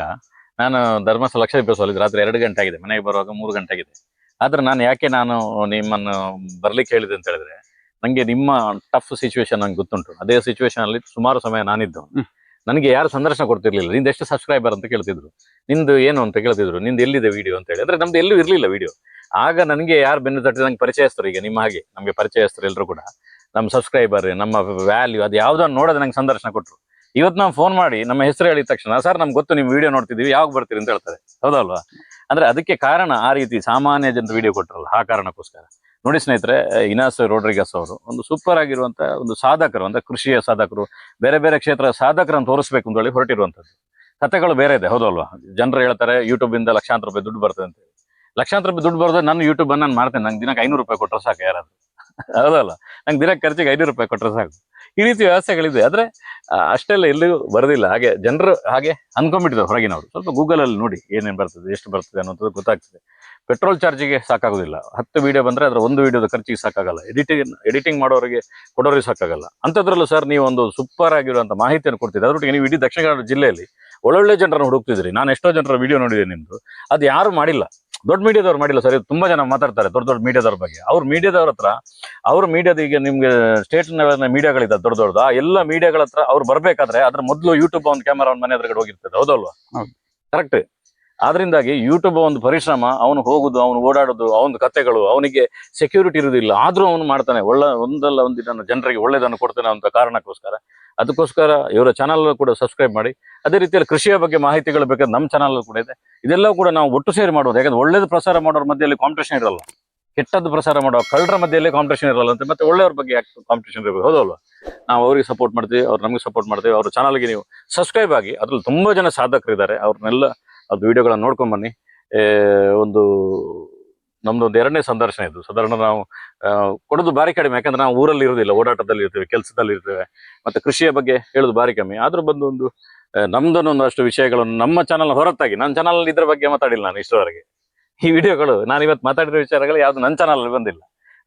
ನಾನು ಧರ್ಮಸ್ಥಳ ಲಕ್ಷ ದೀಪೋತ್ಸವ ರಾತ್ರಿ ಎರಡು ಗಂಟೆ ಆಗಿದೆ. ಮನೆಗೆ ಬರುವಾಗ ಮೂರು ಗಂಟೆ ಆಗಿದೆ. ಆದ್ರೆ ನಾನು ಯಾಕೆ ನಾನು ನಿಮ್ಮನ್ನು ಬರ್ಲಿಕ್ಕೆ ಹೇಳಿದೆ ಅಂತ ಹೇಳಿದ್ರೆ ನಂಗೆ ನಿಮ್ಮ ಟಫ್ ಸಿಚುವೇಶನ್ ನಂಗೆ ಗೊತ್ತುಂಟು. ಅದೇ ಸಿಚುವೇಶನ್ ಅಲ್ಲಿ ಸುಮಾರು ಸಮಯ ನಾನಿದ್ದು. ನನಗೆ ಯಾರು ಸಂದರ್ಶನ ಕೊಡ್ತಿರ್ಲಿಲ್ಲ. ನಿಂದು ಎಷ್ಟು ಸಬ್ಸ್ಕ್ರೈಬರ್ ಅಂತ ಕೇಳ್ತಿದ್ರು. ನಿಂದು ಏನು ಅಂತ ಕೇಳ್ತಿದ್ರು. ನಿಂದು ಎಲ್ಲಿದೆ ವಿಡಿಯೋ ಅಂತ ಹೇಳಿದ್ರೆ ನಮ್ದು ಎಲ್ಲೂ ಇರ್ಲಿಲ್ಲ ವಿಡಿಯೋ ಆಗ ನನಗೆ ಯಾರು ಬೆನ್ನು ತಟ್ಟಿ ನಂಗೆ ಪರಿಚಯಸ್ತರು ಈಗ ನಿಮ್ಮ ಹಾಗೆ. ನಮಗೆ ಪರಿಚಯಸ್ತರು ಎಲ್ಲರೂ ಕೂಡ. ನಮ್ಮ ಸಬ್ಸ್ಕ್ರೈಬರ್ ನಮ್ಮ ವ್ಯಾಲ್ಯೂ ಅದು ಯಾವ್ದನ್ನು ನೋಡೋದು ನಂಗೆ ಸಂದರ್ಶನ ಕೊಟ್ಟರು ಇವತ್ತು ನಾವು ಫೋನ್ ಮಾಡಿ ನಮ್ಮ ಹೆಸರು ಹೇಳಿದ ತಕ್ಷಣ, ಸರ್, ನಮ್ಗೆ ಗೊತ್ತು ನೀವು ವಿಡಿಯೋ ನೋಡ್ತಿದೀವಿ, ಯಾವಾಗ ಬರ್ತೀರಿ? ಅಂತ ಹೇಳ್ತಾರೆ. ಹೌದಲ್ವಾ? ಅಂದ್ರೆ ಅದಕ್ಕೆ ಕಾರಣ ಆ ರೀತಿ ಸಾಮಾನ್ಯ ಜನರು ವಿಡಿಯೋ ಕೊಟ್ಟರಲ್ಲ ಆ ಕಾರಣಕ್ಕೋಸ್ಕರ. ನೋಡಿ ಸ್ನೇಹಿತರೆ, ಇನಾಸ್ ರೋಡ್ರಿಗಸ್ ಅವರು ಒಂದು ಸೂಪರ್ ಆಗಿರುವಂಥ ಒಂದು ಸಾಧಕರು, ಅಂದ್ರೆ ಕೃಷಿಯ ಸಾಧಕರು, ಬೇರೆ ಬೇರೆ ಕ್ಷೇತ್ರ ಸಾಧಕರನ್ನು ತೋರಿಸ್ಬೇಕು ಅಂತ ಹೇಳಿ ಹೊರಟಿರುವಂತದ್ದು. ಕಥೆಗಳು ಬೇರೆ ಇದೆ, ಹೌದಲ್ವಾ? ಜನರು ಹೇಳ್ತಾರೆ ಯೂಟ್ಯೂಬಿಂದ ಲಕ್ಷಾಂತರ ರೂಪಾಯಿ ದುಡ್ಡು ಬರ್ತದೆ ಅಂತ ಹೇಳಿ. ಲಕ್ಷಾಂತರ ರೂಪಾಯಿ ದುಡ್ಡು ಬರೋದು ನಾನು ಯೂಟ್ಯೂಬ್ ಅನ್ನು ನಾನು ಮಾಡ್ತೇನೆ, ನಂಗೆ ದಿನಕ್ಕೆ ಐನೂರು ರೂಪಾಯಿ ಕೊಟ್ಟರೆ ಸಾಕು ಯಾರಾದ್ರು. ಹೌದಲ್ಲ ನಂಗೆ ದಿನಕ್ಕೆ ಖರ್ಚಿಗೆ ಐನೂರು ರೂಪಾಯಿ ಕೊಟ್ಟರೆ ಸಾಕು. ಈ ರೀತಿ ವ್ಯವಸ್ಥೆಗಳಿದೆ. ಆದ್ರೆ ಅಷ್ಟೆಲ್ಲ ಎಲ್ಲಿಗೂ ಬರೋದಿಲ್ಲ. ಹಾಗೆ ಜನರು ಹಾಗೆ ಅನ್ಕೊಂಡ್ಬಿಟ್ಟಿದ್ದಾರೆ ಹೊರಗಿನವರು. ಸ್ವಲ್ಪ ಗೂಗಲ್ ಅಲ್ಲಿ ನೋಡಿ ಏನೇನ್ ಬರ್ತದೆ, ಎಷ್ಟು ಬರ್ತದೆ ಅನ್ನೋದು ಗೊತ್ತಾಗ್ತದೆ. ಪೆಟ್ರೋಲ್ ಚಾರ್ಜಿಗೆ ಸಾಕಾಗೋದಿಲ್ಲ. ಹತ್ತು ವಿಡಿಯೋ ಬಂದ್ರೆ ಅದರ ಒಂದು ವಿಡಿಯೋದ ಖರ್ಚಿಗೆ ಸಾಕಾಗಲ್ಲ. ಎಡಿಟಿಂಗ್ ಎಡಿಟಿಂಗ್ ಮಾಡೋರಿಗೆ ಕೊಡೋರಿಗೆ ಸಾಕಾಗಲ್ಲ. ಅಂಥದ್ರಲ್ಲೂ ಸರ್ ನೀವು ಒಂದು ಸೂಪರ್ ಆಗಿರುವಂಥ ಮಾಹಿತಿಯನ್ನು ಕೊಡ್ತಿದ್ದೆ ಅದರೊಟ್ಟಿಗೆ ನೀವು ಇಡೀ ದಕ್ಷಿಣ ಕನ್ನಡ ಜಿಲ್ಲೆಯಲ್ಲಿ ಒಳ್ಳೊಳ್ಳೆ ಜನರನ್ನು ಹುಡುಕ್ತಿದ್ರಿ. ನಾನು ಎಷ್ಟೋ ಜನರ ವಿಡಿಯೋ ನೋಡಿದೆ ನಿಮ್ದು. ಅದು ಯಾರು ಮಾಡಿಲ್ಲ. ದೊಡ್ಡ ಮೀಡಿಯಾದವ್ರು ಮಾಡಿಲ್ಲ. ಸರಿ ತುಂಬಾ ಜನ ಮಾತಾಡ್ತಾರೆ ದೊಡ್ಡ ದೊಡ್ಡ ಮೀಡಿಯಾದವ್ರ ಬಗ್ಗೆ. ಅವ್ರ ಮೀಡಿಯಾದವ್ರ ಹತ್ರ ಅವ್ರ ಮೀಡಿಯಾದ ಈಗ ನಿಮ್ಗೆ ಸ್ಟೇಟ್ ಮೀಡಿಯಾಗಳಿದ್ದಾವೆ ದೊಡ್ಡ ದೊಡ್ಡದು. ಎಲ್ಲ ಮೀಡಿಯಾಗಳ ಹತ್ರ ಅವ್ರು ಬರ್ಬೇಕಾದ್ರೆ ಅದ್ರ ಮೊದಲು ಯೂಟ್ಯೂಬ್ ಒಂದು ಕ್ಯಾಮರಾ ಒಂದು ಮನೆ ಎದುರುಗಡೆ ಹೋಗಿರ್ತದೆ. ಹೌದಲ್ವಾ? ಹೌದು. ಕರೆಕ್ಟ್ ಆದ್ರಿಂದಾಗಿ ಯೂಟ್ಯೂಬ್ ಒಂದು ಪರಿಶ್ರಮ, ಅವನು ಹೋಗುದು, ಅವನು ಓಡಾಡೋದು ಅವನ ಕತೆಗಳು, ಅವನಿಗೆ ಸೆಕ್ಯೂರಿಟಿ ಇರುವುದಿಲ್ಲ ಆದ್ರೂ ಅವನು ಮಾಡ್ತಾನೆ. ಒಳ್ಳೆ ಒಂದಲ್ಲ ಒಂದು ಇದನ್ನು ಜನರಿಗೆ ಒಳ್ಳೇದನ್ನು ಕೊಡ್ತಾನೆ ಅಂತ ಕಾರಣಕ್ಕೋಸ್ಕರ. ಅದಕ್ಕೋಸ್ಕರ ಇವರ ಚಾನಲ್ ಕೂಡ ಸಬ್ಸ್ಕ್ರೈಬ್ ಮಾಡಿ. ಅದೇ ರೀತಿಯಲ್ಲಿ ಕೃಷಿಯ ಬಗ್ಗೆ ಮಾಹಿತಿಗಳು ಬೇಕಾದ್ರೆ ನಮ್ಮ ಚಾನಲ್ ಕೂಡ ಇದೆ. ಇದೆಲ್ಲ ಕೂಡ ನಾವು ಒಟ್ಟು ಸೇರಿ ಮಾಡೋದು ಯಾಕಂದ್ರೆ ಒಳ್ಳೇದು ಪ್ರಸಾರ ಮಾಡೋರ ಮಧ್ಯೆಯಲ್ಲಿ ಕಾಂಪಿಟೇಷನ್ ಇರಲ್ಲ. ಕೆಟ್ಟದ್ದು ಪ್ರಸಾರ ಮಾಡೋ ಕಳ್ಳರ ಮಧ್ಯೆಯಲ್ಲಿ ಕಾಂಪಿಟೇಷನ್ ಇರಲ್ಲ ಅಂತ ಮತ್ತೆ ಒಳ್ಳೆಯವ್ರ ಬಗ್ಗೆ ಯಾಕೆ ಕಾಂಪಿಟೇಷನ್ ಇರಬೇಕು? ಹೌದಲ್ವಾ ನಾವು ಅವ್ರಿಗೆ ಸಪೋರ್ಟ್ ಮಾಡ್ತೀವಿ, ಅವ್ರು ನಮಗೆ ಸಪೋರ್ಟ್ ಮಾಡ್ತೀವಿ. ಅವ್ರ ಚಾನಲ್ಗೆ ನೀವು ಸಬ್ಸ್ಕ್ರೈಬ್ ಆಗಿ, ಅದ್ರಲ್ಲಿ ತುಂಬಾ ಜನ ಸಾಧಕರಿದ್ದಾರೆ. ಅವ್ರನ್ನೆಲ್ಲ ಅದು ವಿಡಿಯೋಗಳನ್ನ ನೋಡ್ಕೊಂಡು ಬನ್ನಿ. ಒಂದು ನಮ್ದು ಒಂದು ಎರಡನೇ ಸಂದರ್ಶನ ಇದು. ಸಾಧಾರಣ ನಾವು ಕೊಡೋದು ಬಾರಿ ಕಡಿಮೆ, ಯಾಕಂದ್ರೆ ನಾವು ಊರಲ್ಲಿ ಇರೋದಿಲ್ಲ, ಓಡಾಟದಲ್ಲಿ ಇರ್ತೇವೆ, ಕೆಲಸದಲ್ಲಿ ಇರ್ತೇವೆ, ಮತ್ತೆ ಕೃಷಿಯ ಬಗ್ಗೆ ಹೇಳೋದು ಬಾರಿ ಕಮ್ಮಿ. ಆದ್ರೂ ಬಂದು ಒಂದು ನಮ್ದೊಂದು ನಮ್ದನ್ನು ಒಂದಷ್ಟು ವಿಷಯಗಳನ್ನು ನಮ್ಮ ಚಾನಲ್ ಹೊರತಾಗಿ ನನ್ನ ಚಾನಲ್ ಇದ್ರ ಬಗ್ಗೆ ಮಾತಾಡಿಲ್ಲ ನಾನು ಇಷ್ಟರವರೆಗೆ. ಈ ವಿಡಿಯೋಗಳು, ನಾನು ಇವತ್ತು ಮಾತಾಡಿರೋ ವಿಚಾರಗಳು ಯಾವ್ದು ನನ್ನ ಚಾನಲ್ ಬಂದಿಲ್ಲ.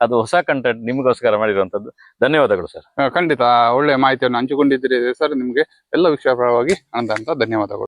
ಅದು ಹೊಸ ಕಂಟೆಂಟ್ ನಿಮಗೋಸ್ಕರ ಮಾಡಿರುವಂತದ್ದು. ಧನ್ಯವಾದಗಳು, ಸರ್. ಖಂಡಿತ ಒಳ್ಳೆ ಮಾಹಿತಿಯನ್ನು ಹಂಚಿಕೊಂಡಿದ್ದೀರಿ ಸರ್ ನಿಮಗೆ. ಎಲ್ಲ ವಿಷಯ ಪರವಾಗಿ ಅಂತ ಧನ್ಯವಾದಗಳು.